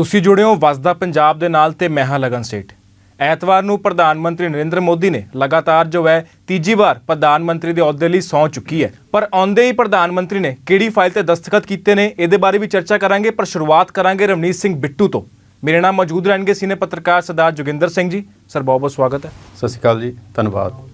ਤੁਸੀਂ ਜੁੜੇ ਹੋ ਵਸਦਾ ਪੰਜਾਬ ਦੇ ਨਾਲ ਤੇ ਮੈਂ ਹਾਂ ਲਗਨ ਸੇਠ। ਐਤਵਾਰ ਨੂੰ ਪ੍ਰਧਾਨ ਮੰਤਰੀ ਨਰਿੰਦਰ ਮੋਦੀ ਨੇ ਲਗਾਤਾਰ ਜੋ ਹੈ, ਤੀਜੀ ਵਾਰ ਪ੍ਰਧਾਨ ਮੰਤਰੀ ਦੇ ਅਹੁਦੇ ਲਈ ਸਹੁੰ ਚੁੱਕੀ ਹੈ। ਪਰ ਆਉਂਦੇ ਹੀ ਪ੍ਰਧਾਨ ਮੰਤਰੀ ਨੇ ਕਿਹੜੀ ਫਾਈਲ ਤੇ ਦਸਤਖਤ ਕੀਤੇ ਨੇ, ਇਹਦੇ ਬਾਰੇ ਵੀ ਚਰਚਾ ਕਰਾਂਗੇ, ਪਰ ਸ਼ੁਰੂਆਤ ਕਰਾਂਗੇ ਰਵਨੀਤ ਸਿੰਘ ਬਿੱਟੂ ਤੋਂ। ਮੇਰੇ ਨਾਲ ਮੌਜੂਦ ਰਹਿਣਗੇ ਸੀਨੇ ਪੱਤਰਕਾਰ ਸਰਦਾਰ ਜੋਗਿੰਦਰ ਸਿੰਘ ਜੀ। ਸਰ ਬਹੁਤ ਬਹੁਤ ਸਵਾਗਤ ਹੈ। ਸਤਿ ਸ਼੍ਰੀ ਅਕਾਲ ਜੀ, ਧੰਨਵਾਦ।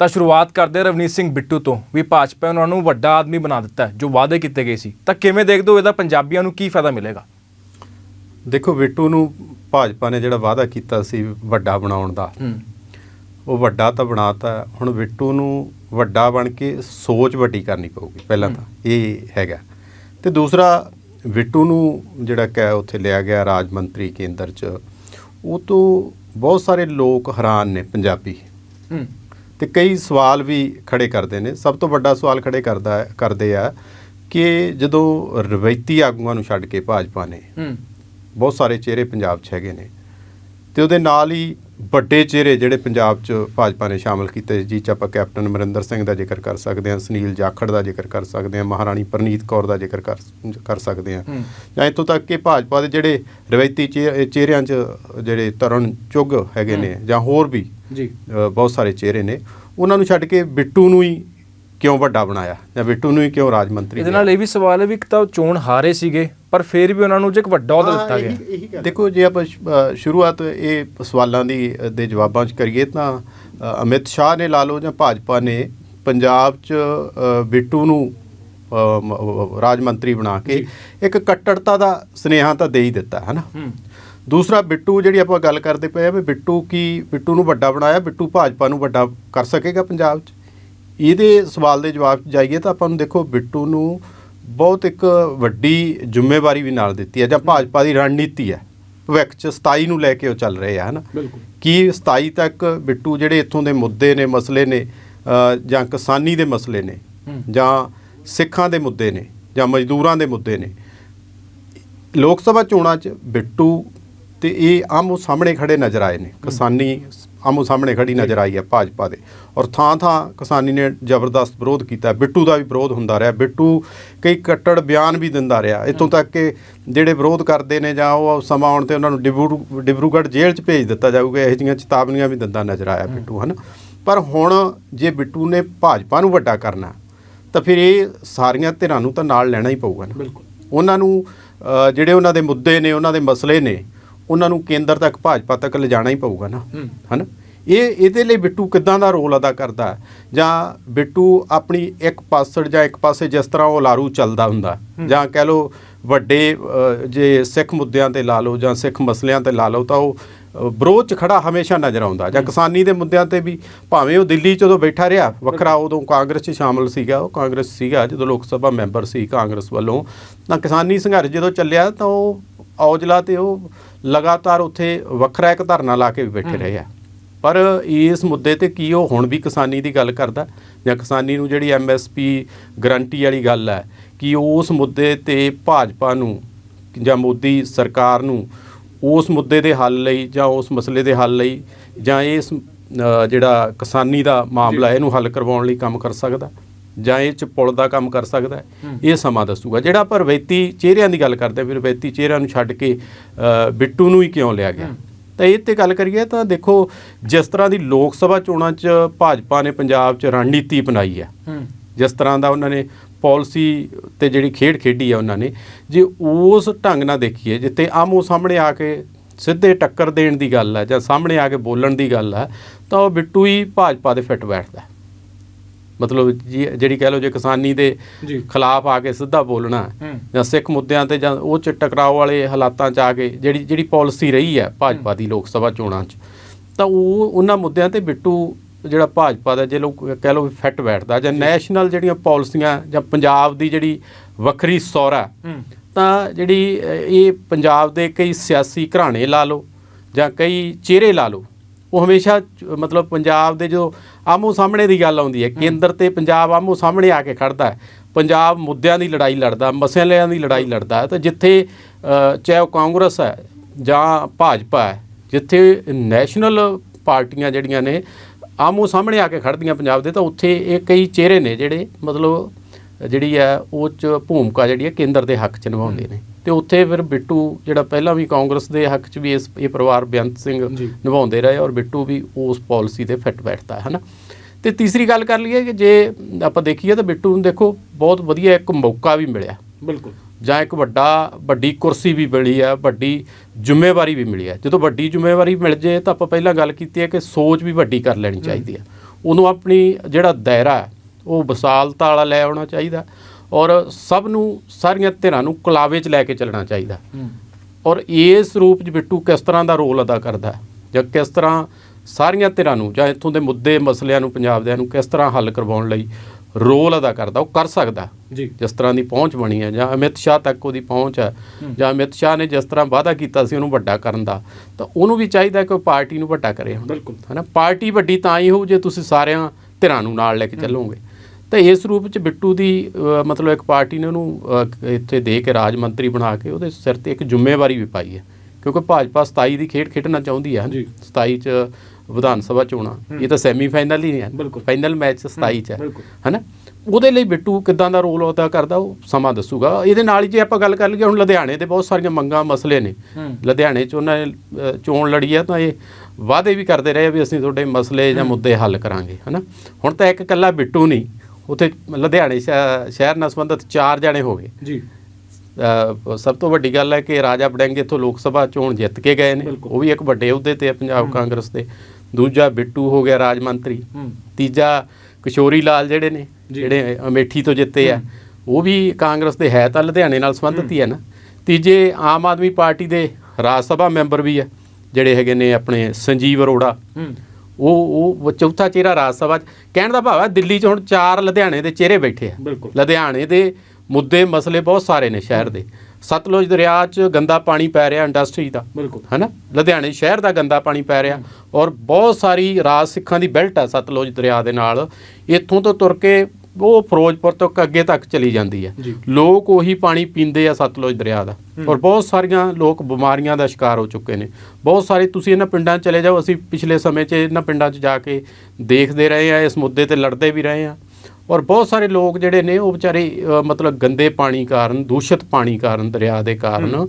ਤਾਂ ਸ਼ੁਰੂਆਤ ਕਰਦੇ ਰਵਨੀਤ ਸਿੰਘ ਬਿੱਟੂ ਤੋਂ ਵੀ ਭਾਜਪਾ ਨੇ ਉਹਨਾਂ ਨੂੰ ਵੱਡਾ ਆਦਮੀ ਬਣਾ ਦਿੱਤਾ ਜੋ ਵਾਅਦੇ ਕੀਤੇ ਗਏ ਸੀ। ਤਾਂ ਕਿਵੇਂ ਦੇਖਦੇ ਹੋ ਇਹਦਾ ਪੰਜਾਬੀਆਂ ਨੂੰ ਕੀ ਫਾਇਦਾ ਮਿਲੇਗਾ? ਦੇਖੋ ਬਿੱਟੂ ਨੂੰ ਭਾਜਪਾ ਨੇ ਜਿਹੜਾ ਵਾਅਦਾ ਕੀਤਾ ਸੀ ਵੱਡਾ ਬਣਾਉਣ ਦਾ ਉਹ ਵੱਡਾ ਤਾਂ ਬਣਾਤਾ ਹੁਣ ਬਿੱਟੂ ਨੂੰ ਵੱਡਾ ਬਣ ਕੇ ਸੋਚ ਵੱਡੀ ਕਰਨੀ ਪਊਗੀ ਪਹਿਲਾਂ ਤਾਂ ਇਹ ਹੈਗਾ। ਤੇ ਦੂਸਰਾ ਬਿੱਟੂ ਨੂੰ ਜਿਹੜਾ ਕਿ ਉੱਥੇ ਲਿਆ ਗਿਆ ਰਾਜ ਮੰਤਰੀ ਕੇਂਦਰ 'ਚ ਉਹ ਤੋਂ ਬਹੁਤ ਸਾਰੇ ਲੋਕ ਹੈਰਾਨ ਨੇ ਪੰਜਾਬੀ। ਤੇ ਕਈ ਸਵਾਲ ਵੀ ਖੜੇ ਕਰਦੇ ਨੇ। ਸਭ ਤੋਂ ਵੱਡਾ ਸਵਾਲ ਖੜੇ ਕਰਦਾ ਕਰਦੇ ਆ ਕਿ ਜਦੋਂ ਰਵੈਤੀ ਆਗੂਆਂ ਨੂੰ ਛੱਡ ਕੇ ਭਾਜਪਾ ਨੇ ਹੂੰ। ਬਹੁਤ ਸਾਰੇ ਚਿਹਰੇ ਪੰਜਾਬ 'ਚ ਹੈਗੇ ਨੇ ਤੇ ਉਹਦੇ ਨਾਲ ਹੀ ਵੱਡੇ ਚਿਹਰੇ ਜਿਹੜੇ ਪੰਜਾਬ 'ਚ ਭਾਜਪਾ ਨੇ ਸ਼ਾਮਲ ਕੀਤੇ ਜੀ ਚ ਆਪਾਂ ਕੈਪਟਨ ਅਮਰਿੰਦਰ ਸਿੰਘ ਦਾ ਜ਼ਿਕਰ ਕਰ ਸਕਦੇ ਹਾਂ ਸੁਨੀਲ ਜਾਖੜ ਦਾ ਜ਼ਿਕਰ ਕਰ ਸਕਦੇ ਹਾਂ ਮਹਾਰਾਣੀ ਪ੍ਰਨੀਤ ਕੌਰ ਦਾ ਜ਼ਿਕਰ ਕਰ ਕਰ ਸਕਦੇ ਹਾਂ। ਜਾਂ ਇੱਥੋਂ ਤੱਕ ਕਿ ਭਾਜਪਾ ਦੇ ਜਿਹੜੇ ਰਵਾਇਤੀ ਚਿਹ- ਚਿਹਰਿਆਂ 'ਚ ਜਿਹੜੇ ਤਰਨ ਚੁੱਗ ਹੈਗੇ ਨੇ ਜਾਂ ਹੋਰ ਵੀ ਜੀ। ਬਹੁਤ ਸਾਰੇ ਚਿਹਰੇ ਨੇ। ਉਹਨਾਂ ਨੂੰ ਛੱਡ ਕੇ ਬਿੱਟੂ ਨੂੰ ਹੀ ਕਿਉਂ ਵੱਡਾ ਬਣਾਇਆ? ਜਾਂ ਬਿੱਟੂ ਨੂੰ ਹੀ ਕਿਉਂ ਰਾਜ ਮੰਤਰੀ ਇਹਦੇ ਨਾਲ ਇਹ ਵੀ ਸਵਾਲ ਹੈ ਵੀ ਇੱਕ ਤਾਂ ਉਹ ਚੋਣ ਹਾਰੇ ਸੀਗੇ ਪਰ ਫਿਰ ਵੀ ਉਹਨਾਂ ਨੂੰ ਜੇ ਇੱਕ ਵੱਡਾ ਅਹੁਦਾ ਦਿੱਤਾ ਗਿਆ। ਦੇਖੋ ਜੇ ਆਪਾਂ ਸ਼ੁਰੂਆਤ ਇਹ ਸਵਾਲਾਂ ਦੀ ਦੇ ਜਵਾਬਾਂ 'ਚ ਕਰੀਏ ਤਾਂ ਅਮਿਤ ਸ਼ਾਹ ਨੇ ਲਾ ਲਓ ਜਾਂ ਭਾਜਪਾ ਨੇ ਪੰਜਾਬ 'ਚ ਬਿੱਟੂ ਨੂੰ ਰਾਜ ਮੰਤਰੀ ਬਣਾ ਕੇ ਇੱਕ ਕੱਟੜਤਾ ਦਾ ਸਨੇਹਾ ਤਾਂ ਦੇ ਹੀ ਦਿੱਤਾ ਹੈ ਨਾ? ਦੂਸਰਾ ਬਿੱਟੂ ਜਿਹੜੀ ਆਪਾਂ ਗੱਲ ਕਰਦੇ ਪਏ ਆ ਵੀ ਬਿੱਟੂ ਕੀ ਬਿੱਟੂ ਨੂੰ ਵੱਡਾ ਬਣਾਇਆ ਬਿੱਟੂ ਭਾਜਪਾ ਨੂੰ ਵੱਡਾ ਕਰ ਸਕੇਗਾ ਪੰਜਾਬ 'ਚ? ਇਹਦੇ ਸਵਾਲ ਦੇ ਜਵਾਬ 'ਚ ਜਾਈਏ ਤਾਂ ਆਪਾਂ ਨੂੰ ਦੇਖੋ ਬਿੱਟੂ ਨੂੰ ਬਹੁਤ ਇੱਕ ਵੱਡੀ ਜ਼ਿੰਮੇਵਾਰੀ ਵੀ ਨਾਲ ਦਿੱਤੀ ਹੈ। ਜਾਂ ਭਾਜਪਾ ਦੀ ਰਣਨੀਤੀ ਹੈ। ਭਵਿੱਖ 'ਚ 27 ਨੂੰ ਲੈ ਕੇ ਉਹ ਚੱਲ ਰਹੇ ਆ ਹਨਾ? ਬਿਲਕੁਲ। ਕੀ 27 ਤੱਕ ਬਿੱਟੂ ਜਿਹੜੇ ਇੱਥੋਂ ਦੇ ਮੁੱਦੇ ਨੇ ਮਸਲੇ ਨੇ ਜਾਂ ਕਿਸਾਨੀ ਦੇ ਮਸਲੇ ਨੇ। ਜਾਂ ਸਿੱਖਾਂ ਦੇ ਮੁੱਦੇ ਨੇ ਜਾਂ ਮਜ਼ਦੂਰਾਂ ਦੇ ਮੁੱਦੇ ਨੇ ਲੋਕ ਸਭਾ ਚੋਣਾਂ 'ਚ ਬਿੱਟੂ ਤੇ ਇਹ ਆਮੋ ਸਾਹਮਣੇ ਖੜੇ ਨਜ਼ਰ ਆਏ ਨੇ। ਕਿਸਾਨੀ ਆਮੋ ਸਾਹਮਣੇ ਖੜੀ ਨਜ਼ਰ ਆਈ ਹੈ ਭਾਜਪਾ ਦੇ। ਔਰ ਥਾਂ ਥਾਂ ਕਿਸਾਨੀ ਨੇ ਜ਼ਬਰਦਸਤ ਵਿਰੋਧ ਕੀਤਾ। ਬਿੱਟੂ ਦਾ ਵੀ ਵਿਰੋਧ ਹੁੰਦਾ ਰਿਹਾ। ਬਿੱਟੂ ਕਈ ਕੱਟੜ ਬਿਆਨ ਵੀ ਦਿੰਦਾ ਰਿਹਾ। ਇਤੋਂ ਤੱਕ ਕਿ ਜਿਹੜੇ ਵਿਰੋਧ ਕਰਦੇ ਨੇ ਜਾਂ ਉਹ ਸਮਾਂ ਆਉਣ ਤੇ ਉਹਨਾਂ ਨੂੰ ਡਿਬਰੂ ਡਿਬਰੂਗੜ੍ਹ ਜੇਲ੍ਹ 'ਚ ਭੇਜ ਦਿੱਤਾ ਜਾਊਗਾ। ਇਹੋ ਜਿਹੀਆਂ ਚੇਤਾਵਨੀਆਂ ਵੀ ਦਿੰਦਾ ਨਜ਼ਰ ਆਇਆ ਬਿੱਟੂ ਹਨ? ਪਰ ਹੁਣ ਜੇ ਬਿੱਟੂ ਨੇ ਭਾਜਪਾ ਨੂੰ ਵੱਡਾ ਕਰਨਾ ਤਾਂ ਫਿਰ ਇਹ ਸਾਰੀਆਂ ਧਿਰਾਂ ਨੂੰ ਤਾਂ ਨਾਲ ਲੈਣਾ ਹੀ ਪਊਗਾ ਨਾ। ਬਿਲਕੁਲ। ਉਹਨਾਂ ਨੂੰ ਜਿਹੜੇ ਉਹਨਾਂ ਦੇ ਮੁੱਦੇ ਨੇ ਉਹਨਾਂ ਦੇ ਮਸਲੇ ਨੇ ਉਹਨਾਂ ਨੂੰ ਕੇਂਦਰ ਤੱਕ ਭਾਜਪਾ ਤੱਕ ਲਿਜਾਣਾ ਹੀ ਪਊਗਾ ਨਾ। ਹਨਾ? ਇਹ ਇਹਦੇ ਲਈ ਬਿੱਟੂ ਕਿੱਦਾਂ ਦਾ ਰੋਲ ਅਦਾ ਕਰਦਾ? ਜਾਂ ਬਿੱਟੂ ਆਪਣੀ ਇੱਕ ਪਾਸੜ ਜਾਂ ਇੱਕ ਪਾਸੇ ਜਿਸ ਤਰ੍ਹਾਂ ਉਹ ਲਾਰੂ ਚੱਲਦਾ ਹੁੰਦਾ। ਜਾਂ ਕਹਿ ਲਓ ਵੱਡੇ ਜੇ ਸਿੱਖ ਮੁੱਦਿਆਂ ਤੇ ਲਾ ਲਓ ਜਾਂ ਸਿੱਖ ਮਸਲਿਆਂ ਤੇ ਲਾ ਲਓ ਤਾਂ ਉਹ ਵਿਰੋਧ 'ਚ ਖੜਾ ਹਮੇਸ਼ਾ ਨਜ਼ਰ ਆਉਂਦਾ। ਜਾਂ ਕਿਸਾਨੀ ਦੇ ਮੁੱਦਿਆਂ ਤੇ ਵੀ ਭਾਵੇਂ ਉਹ ਦਿੱਲੀ 'ਚ ਉਦੋਂ ਬੈਠਾ ਰਿਹਾ ਵੱਖਰਾ ਉਦੋਂ ਕਾਂਗਰਸ 'ਚ ਸ਼ਾਮਲ ਸੀਗਾ ਉਹ ਕਾਂਗਰਸ ਸੀਗਾ ਜਦੋਂ ਲੋਕ ਸਭਾ ਮੈਂਬਰ ਸੀ ਕਾਂਗਰਸ ਵੱਲੋਂ। ਤਾਂ ਕਿਸਾਨੀ ਸੰਘਰਸ਼ ਜਦੋਂ ਚੱਲਿਆ ਤਾਂ ਉਹ ਔਜਲਾ ਤੇ ਉਹ ਲਗਾਤਾਰ ਉੱਥੇ ਵੱਖਰਾ ਇੱਕ ਧਰਨਾ ਲਾ ਕੇ ਵੀ ਬੈਠੇ ਰਹੇ ਆ। ਪਰ ਇਸ ਮੁੱਦੇ ਤੇ ਕੀ ਉਹ ਹੁਣ ਵੀ ਕਿਸਾਨੀ ਦੀ ਗੱਲ ਕਰਦਾ ਜਾਂ ਕਿਸਾਨੀ ਨੂੰ ਜਿਹੜੀ ਐਮਐਸਪੀ ਗਰੰਟੀ ਵਾਲੀ ਗੱਲ ਹੈ ਕਿ ਉਸ ਮੁੱਦੇ ਤੇ ਭਾਜਪਾ ਨੂੰ ਜਾਂ ਮੋਦੀ ਸਰਕਾਰ ਨੂੰ ਉਸ ਮੁੱਦੇ ਦੇ ਹੱਲ ਲਈ ਜਾਂ ਉਸ ਮਸਲੇ ਦੇ ਹੱਲ ਲਈ ਜਾਂ ਇਸ ਜਿਹੜਾ ਕਿਸਾਨੀ ਦਾ ਮਾਮਲਾ ਇਹਨੂੰ ਹੱਲ ਕਰਵਾਉਣ ਲਈ ਕੰਮ ਕਰ ਸਕਦਾ? ਜਾਂ ਇਹ ਚ ਪੁਲ ਦਾ ਕੰਮ ਕਰ ਸਕਦਾ ਹੈ। ਇਹ ਸਮਾਂ ਦੱਸੂਗਾ। ਜਿਹੜਾ ਪਰ ਰਵਾਇਤੀ ਚਿਹਰਿਆਂ ਦੀ ਗੱਲ ਕਰਦੇ ਹਾਂ, ਵੀ ਰਵਾਇਤੀ ਚਿਹਰਿਆਂ ਨੂੰ ਛੱਡ ਕੇ ਬਿੱਟੂ ਨੂੰ ਹੀ ਕਿਉਂ ਲਿਆ ਗਿਆ? ਤਾਂ ਇਹ ਤੇ ਗੱਲ ਕਰੀਏ ਤਾਂ ਦੇਖੋ ਜਿਸ ਤਰ੍ਹਾਂ ਦੀ ਲੋਕ ਸਭਾ ਚੋਣਾਂ 'ਚ ਭਾਜਪਾ ਨੇ ਪੰਜਾਬ 'ਚ ਰਣਨੀਤੀ ਬਣਾਈ ਹੈ। ਹੂੰ। ਜਿਸ ਤਰ੍ਹਾਂ ਦਾ ਉਹਨਾਂ ਨੇ ਪਾਲਿਸੀ ਤੇ ਜਿਹੜੀ ਖੇਡ ਖੇਡੀ ਆ ਉਹਨਾਂ ਨੇ ਜੇ ਉਸ ਢੰਗ ਨਾਲ ਦੇਖੀਏ ਜਿੱਤੇ ਆਮੋ ਸਾਹਮਣੇ ਆ ਕੇ ਸਿੱਧੇ ਟੱਕਰ ਦੇਣ ਦੀ ਗੱਲ ਹੈ ਜਾਂ ਸਾਹਮਣੇ ਆ ਕੇ ਬੋਲਣ ਦੀ ਗੱਲ ਹੈ ਤਾਂ ਉਹ ਬਿੱਟੂ ਹੀ ਭਾਜਪਾ ਦੇ ਫਿੱਟ ਬੈਠਦਾ ਹੈ। ਮਤਲਬ ਜਿਹੜੀ ਕਹਿ ਲਓ ਜੇ ਕਿਸਾਨੀ ਦੇ ਖਿਲਾਫ ਆ ਕੇ ਸਿੱਧਾ ਬੋਲਣਾ ਜਾਂ ਸਿੱਖ ਮੁੱਦਿਆਂ ਤੇ ਜਾਂ ਉਹ ਚ ਟਕਰਾਅ ਵਾਲੇ ਹਾਲਾਤਾਂ ਚ ਆ ਕੇ ਜਿਹੜੀ ਜਿਹੜੀ ਪਾਲਿਸੀ ਰਹੀ ਹੈ ਭਾਜਪਾ ਦੀ ਲੋਕ ਸਭਾ ਚੋਣਾਂ ਚ ਤਾਂ ਉਹ ਉਹਨਾਂ ਮੁੱਦਿਆਂ ਤੇ ਬਿੱਟੂ ਜਿਹੜਾ ਭਾਜਪਾ ਦਾ ਜੇ ਲੋਕ ਕਹਿ ਲਓ ਫਿੱਟ ਬੈਠਦਾ ਜਾਂ ਨੈਸ਼ਨਲ ਜਿਹੜੀਆਂ ਪਾਲਿਸੀਆਂ ਜਾਂ ਪੰਜਾਬ ਦੀ ਜਿਹੜੀ ਵੱਖਰੀ ਸੌਰਾ ਤਾਂ ਜਿਹੜੀ ਇਹ ਪੰਜਾਬ ਦੇ ਕਈ ਸਿਆਸੀ ਘਰਾਣੇ ਲਾ ਲਓ ਜਾਂ ਕਈ ਚਿਹਰੇ ਲਾ ਲਓ ਉਹ ਹਮੇਸ਼ਾ ਮਤਲਬ ਪੰਜਾਬ ਦੇ ਜੋ ਆਮੋ ਸਾਹਮਣੇ ਦੀ ਗੱਲ ਆਉਂਦੀ ਹੈ ਕੇਂਦਰ ਤੇ ਪੰਜਾਬ ਆਮੋ ਸਾਹਮਣੇ ਆ ਕੇ ਖੜਦਾ ਹੈ। ਪੰਜਾਬ ਮੁੱਦਿਆਂ ਦੀ ਲੜਾਈ ਲੜਦਾ ਮਸਲਿਆਂ ਦੀ ਲੜਾਈ ਲੜਦਾ ਹੈ ਤਾਂ ਜਿੱਥੇ ਚਾਹੇ ਉਹ ਕਾਂਗਰਸ ਹੈ ਜਾਂ ਭਾਜਪਾ ਹੈ ਜਿੱਥੇ ਨੈਸ਼ਨਲ ਪਾਰਟੀਆਂ ਜਿਹੜੀਆਂ ਨੇ ਆਮੋ ਸਾਹਮਣੇ ਆ ਕੇ ਖੜਦੀਆਂ ਪੰਜਾਬ ਦੇ ਤਾਂ ਉੱਥੇ ਇਹ ਕਈ ਚਿਹਰੇ ਨੇ ਜਿਹੜੇ ਮਤਲਬ ਜਿਹੜੀ ਹੈ ਉਹ ਚ ਭੂਮਿਕਾ ਜਿਹੜੀ ਹੈ ਕੇਂਦਰ ਦੇ ਹੱਕ ਚ ਨਿਭਾਉਂਦੇ ਨੇ। ਤੇ ਉੱਥੇ ਫਿਰ ਬਿੱਟੂ ਜਿਹੜਾ ਪਹਿਲਾਂ ਵੀ ਕਾਂਗਰਸ ਦੇ ਹੱਕ ਚ ਵੀ ਇਸ ਇਹ ਪਰਿਵਾਰ ਬੇਅੰਤ ਸਿੰਘ। ਨਿਭਾਉਂਦੇ ਰਹੇ ਔਰ ਬਿੱਟੂ ਵੀ ਉਸ ਪਾਲਿਸੀ ਤੇ ਫਿੱਟ ਬੈਠਦਾ ਹੈ ਨਾ ਤੇ ਤੀਸਰੀ ਗੱਲ ਕਰ ਲਈਏ ਕਿ ਜੇ ਆਪਾਂ ਦੇਖੀਏ ਤਾਂ ਬਿੱਟੂ ਨੂੰ ਦੇਖੋ ਬਹੁਤ ਵਧੀਆ ਇੱਕ ਮੌਕਾ ਵੀ ਮਿਲਿਆ। ਬਿਲਕੁਲ। ਜਾਂ ਇੱਕ ਵੱਡਾ ਵੱਡੀ ਕੁਰਸੀ ਵੀ ਮਿਲੀ ਆ ਵੱਡੀ ਜ਼ਿੰਮੇਵਾਰੀ ਵੀ ਮਿਲੀ ਆ। ਜਦੋਂ ਵੱਡੀ ਜ਼ਿੰਮੇਵਾਰੀ ਮਿਲ ਜੇ ਤਾਂ ਆਪਾਂ ਪਹਿਲਾਂ ਗੱਲ ਕੀਤੀ ਹੈ ਕਿ ਸੋਚ ਵੀ ਵੱਡੀ ਕਰ ਲੈਣੀ ਚਾਹੀਦੀ ਆ। ਉਹਨੂੰ ਆਪਣੀ ਜਿਹੜਾ ਦਾਇਰਾ ਉਹ ਵਿਸਾਲਤਾ ਵਾਲਾ ਲੈ ਆਉਣਾ ਚਾਹੀਦਾ। ਔਰ ਸਭ ਨੂੰ ਸਾਰੀਆਂ ਧਿਰਾਂ ਨੂੰ ਕੁਲਾਵੇ 'ਚ ਲੈ ਕੇ ਚੱਲਣਾ ਚਾਹੀਦਾ। ਔਰ ਇਸ ਰੂਪ 'ਚ ਬਿੱਟੂ ਕਿਸ ਤਰ੍ਹਾਂ ਦਾ ਰੋਲ ਅਦਾ ਕਰਦਾ ਹੈ? ਜਾਂ ਕਿਸ ਤਰ੍ਹਾਂ ਸਾਰੀਆਂ ਧਿਰਾਂ ਨੂੰ ਜਾਂ ਇੱਥੋਂ ਦੇ ਮੁੱਦੇ ਮਸਲਿਆਂ ਨੂੰ ਪੰਜਾਬ ਦਿਆਂ ਨੂੰ ਕਿਸ ਤਰ੍ਹਾਂ ਹੱਲ ਕਰਵਾਉਣ ਲਈ ਰੋਲ ਅਦਾ ਕਰਦਾ ਉਹ ਕਰ ਸਕਦਾ ਜੀ। ਜਿਸ ਤਰ੍ਹਾਂ ਦੀ ਪਹੁੰਚ ਬਣੀ ਹੈ ਜਾਂ ਅਮਿਤ ਸ਼ਾਹ ਤੱਕ ਉਹਦੀ ਪਹੁੰਚ ਹੈ ਜਾਂ ਅਮਿਤ ਸ਼ਾਹ ਨੇ ਜਿਸ ਤਰ੍ਹਾਂ ਵਾਅਦਾ ਕੀਤਾ ਸੀ ਉਹਨੂੰ ਵੱਡਾ ਕਰਨ ਦਾ ਤਾਂ ਉਹਨੂੰ ਵੀ ਚਾਹੀਦਾ ਕਿ ਉਹ ਪਾਰਟੀ ਨੂੰ ਵੱਡਾ ਕਰੇ ਬਿਲਕੁਲ। ਹਨਾ? ਪਾਰਟੀ ਵੱਡੀ ਤਾਂ ਹੀ ਹੋਊ ਜੇ ਤੁਸੀਂ ਸਾਰਿਆਂ ਧਿਰਾਂ ਨੂੰ ਨਾਲ ਲੈ ਕੇ ਚੱਲੋਗੇ। ਤਾਂ ਇਸ ਰੂਪ ਚ ਬਿੱਟੂ ਦੀ ਮਤਲਬ ਇੱਕ ਪਾਰਟੀ ਨੇ ਉਹਨੂੰ ਇੱਥੇ ਦੇ ਕੇ ਰਾਜ ਮੰਤਰੀ ਬਣਾ ਕੇ ਉਹਦੇ ਸਿਰ ਤੇ ਇੱਕ ਜ਼ਿੰਮੇਵਾਰੀ ਵੀ ਪਾਈ ਹੈ। ਕਿਉਂਕਿ ਭਾਜਪਾ 27 ਦੀ ਖੇਡ ਖੇਡਣਾ ਚਾਹੁੰਦੀ ਹੈ ਜੀ। 27 ਚ ਵਿਧਾਨ ਸਭਾ ਚੋਣਾਂ ਇਹ ਤਾਂ ਸੈਮੀਫਾਈਨਲ ਹੀ ਹੈ ਬਿਲਕੁਲ। ਫਾਈਨਲ ਮੈਚ 27 ਚ ਹੈ। ਬਿਲਕੁਲ। ਹਨਾ? ਉਹਦੇ ਲਈ ਬਿੱਟੂ ਕਿੱਦਾਂ ਦਾ ਰੋਲ ਅਦਾ ਕਰਦਾ ਉਹ ਸਮਾਂ ਦੱਸੂਗਾ। ਇਹਦੇ ਨਾਲ ਹੀ ਜੇ ਆਪਾਂ ਗੱਲ ਕਰ ਲਈਏ ਹੁਣ ਲੁਧਿਆਣੇ ਦੇ ਬਹੁਤ ਸਾਰੀਆਂ ਮੰਗਾਂ ਮਸਲੇ ਨੇ। ਹੂੰ। ਲੁਧਿਆਣੇ ਚ ਉਹਨਾਂ ਨੇ ਚੋਣ ਲੜੀ ਆ ਤਾਂ ਇਹ ਵਾਅਦੇ ਵੀ ਕਰਦੇ ਰਹੇ ਵੀ ਅਸੀਂ ਤੁਹਾਡੇ ਮਸਲੇ ਜਾਂ ਮੁੱਦੇ ਹੱਲ ਕਰਾਂਗੇ ਹਨਾ? ਹੁਣ ਤਾਂ ਇੱਕ ਇਕੱਲਾ ਬਿੱਟੂ ਨਹੀਂ ਉੱਥੇ ਲੁਧਿਆਣੇ ਸ਼ਹਿ- ਸ਼ਹਿਰ ਨਾਲ ਸੰਬੰਧਿਤ ਚਾਰ ਜਣੇ ਹੋ ਗਏ। ਜੀ। ਸਭ ਤੋਂ ਵੱਡੀ ਗੱਲ ਹੈ ਕਿ ਰਾਜਾ ਬੜਿੰਗ ਇੱਥੋਂ ਲੋਕ ਸਭਾ ਚੋਣ ਜਿੱਤ ਕੇ ਗਏ ਨੇ। ਉਹ ਵੀ ਇੱਕ ਵੱਡੇ ਅਹੁਦੇ ਤੇ ਪੰਜਾਬ ਕਾਂਗਰਸ ਦੇ। ਦੂਜਾ ਬਿੱਟੂ ਹੋ ਗਿਆ ਰਾਜ ਮੰਤਰੀ। ਤੀਜਾ ਕਿਸ਼ੋਰੀ ਲਾਲ ਜਿਹੜੇ ਨੇ। ਜਿਹੜੇ ਅਮੇਠੀ ਤੋਂ ਜਿੱਤੇ ਆ। ਉਹ ਵੀ ਕਾਂਗਰਸ ਦੇ ਹੈ ਤਾਂ ਲੁਧਿਆਣੇ ਨਾਲ ਸੰਬੰਧਿਤ ਹੀ ਹੈ ਨਾ। ਤੀਜੇ ਆਮ ਆਦਮੀ ਪਾਰਟੀ ਦੇ ਰਾਜ ਸਭਾ ਮੈਂਬਰ ਵੀ ਆ ਜਿਹੜੇ ਹੈਗੇ ਨੇ ਆਪਣੇ ਸੰਜੀਵ ਅਰੋੜਾ। ਉਹ ਉਹ ਚੌਥਾ ਚਿਹਰਾ ਰਾਜ ਸਭਾ 'ਚ। ਕਹਿਣ ਦਾ ਭਾਵ ਹੈ ਦਿੱਲੀ 'ਚ ਹੁਣ ਚਾਰ ਲੁਧਿਆਣੇ ਦੇ ਚਿਹਰੇ ਬੈਠੇ ਆ। ਲੁਧਿਆਣੇ ਦੇ ਮੁੱਦੇ ਮਸਲੇ ਬਹੁਤ ਸਾਰੇ ਨੇ ਸ਼ਹਿਰ ਦੇ। ਸਤਲੁਜ ਦਰਿਆ 'ਚ ਗੰਦਾ ਪਾਣੀ ਪੈ ਰਿਹਾ ਇੰਡਸਟਰੀ ਦਾ ਬਿਲਕੁਲ। ਹਨਾ? ਲੁਧਿਆਣੇ ਸ਼ਹਿਰ ਦਾ ਗੰਦਾ ਪਾਣੀ ਪੈ ਰਿਹਾ ਔਰ ਬਹੁਤ ਸਾਰੀ ਰਾਜ ਸਿੱਖਾਂ ਦੀ ਬੈਲਟ ਹੈ ਸਤਲੁਜ ਦਰਿਆ ਦੇ ਨਾਲ। ਇੱਥੋਂ ਤੋਂ ਤੁਰ ਕੇ ਉਹ ਫਿਰੋਜ਼ਪੁਰ ਤੋਂ ਅੱਗੇ ਤੱਕ ਚਲੀ ਜਾਂਦੀ ਹੈ। ਲੋਕ ਉਹੀ ਪਾਣੀ ਪੀਂਦੇ ਆ ਸਤਲੁਜ ਦਰਿਆ ਦਾ। ਔਰ ਬਹੁਤ ਸਾਰੀਆਂ ਲੋਕ ਬਿਮਾਰੀਆਂ ਦਾ ਸ਼ਿਕਾਰ ਹੋ ਚੁੱਕੇ ਨੇ। ਬਹੁਤ ਸਾਰੇ ਤੁਸੀਂ ਇਹਨਾਂ ਪਿੰਡਾਂ 'ਚ ਚਲੇ ਜਾਓ ਅਸੀਂ ਪਿਛਲੇ ਸਮੇਂ 'ਚ ਇਹਨਾਂ ਪਿੰਡਾਂ 'ਚ ਜਾ ਕੇ ਦੇਖਦੇ ਰਹੇ ਆ ਇਸ ਮੁੱਦੇ ਤੇ ਲੜਦੇ ਵੀ ਰਹੇ ਆ। ਔਰ ਬਹੁਤ ਸਾਰੇ ਲੋਕ ਜਿਹੜੇ ਨੇ ਉਹ ਵਿਚਾਰੇ ਮਤਲਬ ਗੰਦੇ ਪਾਣੀ ਕਾਰਨ ਦੂਸ਼ਿਤ ਪਾਣੀ ਕਾਰਨ ਦਰਿਆ ਦੇ ਕਾਰਨ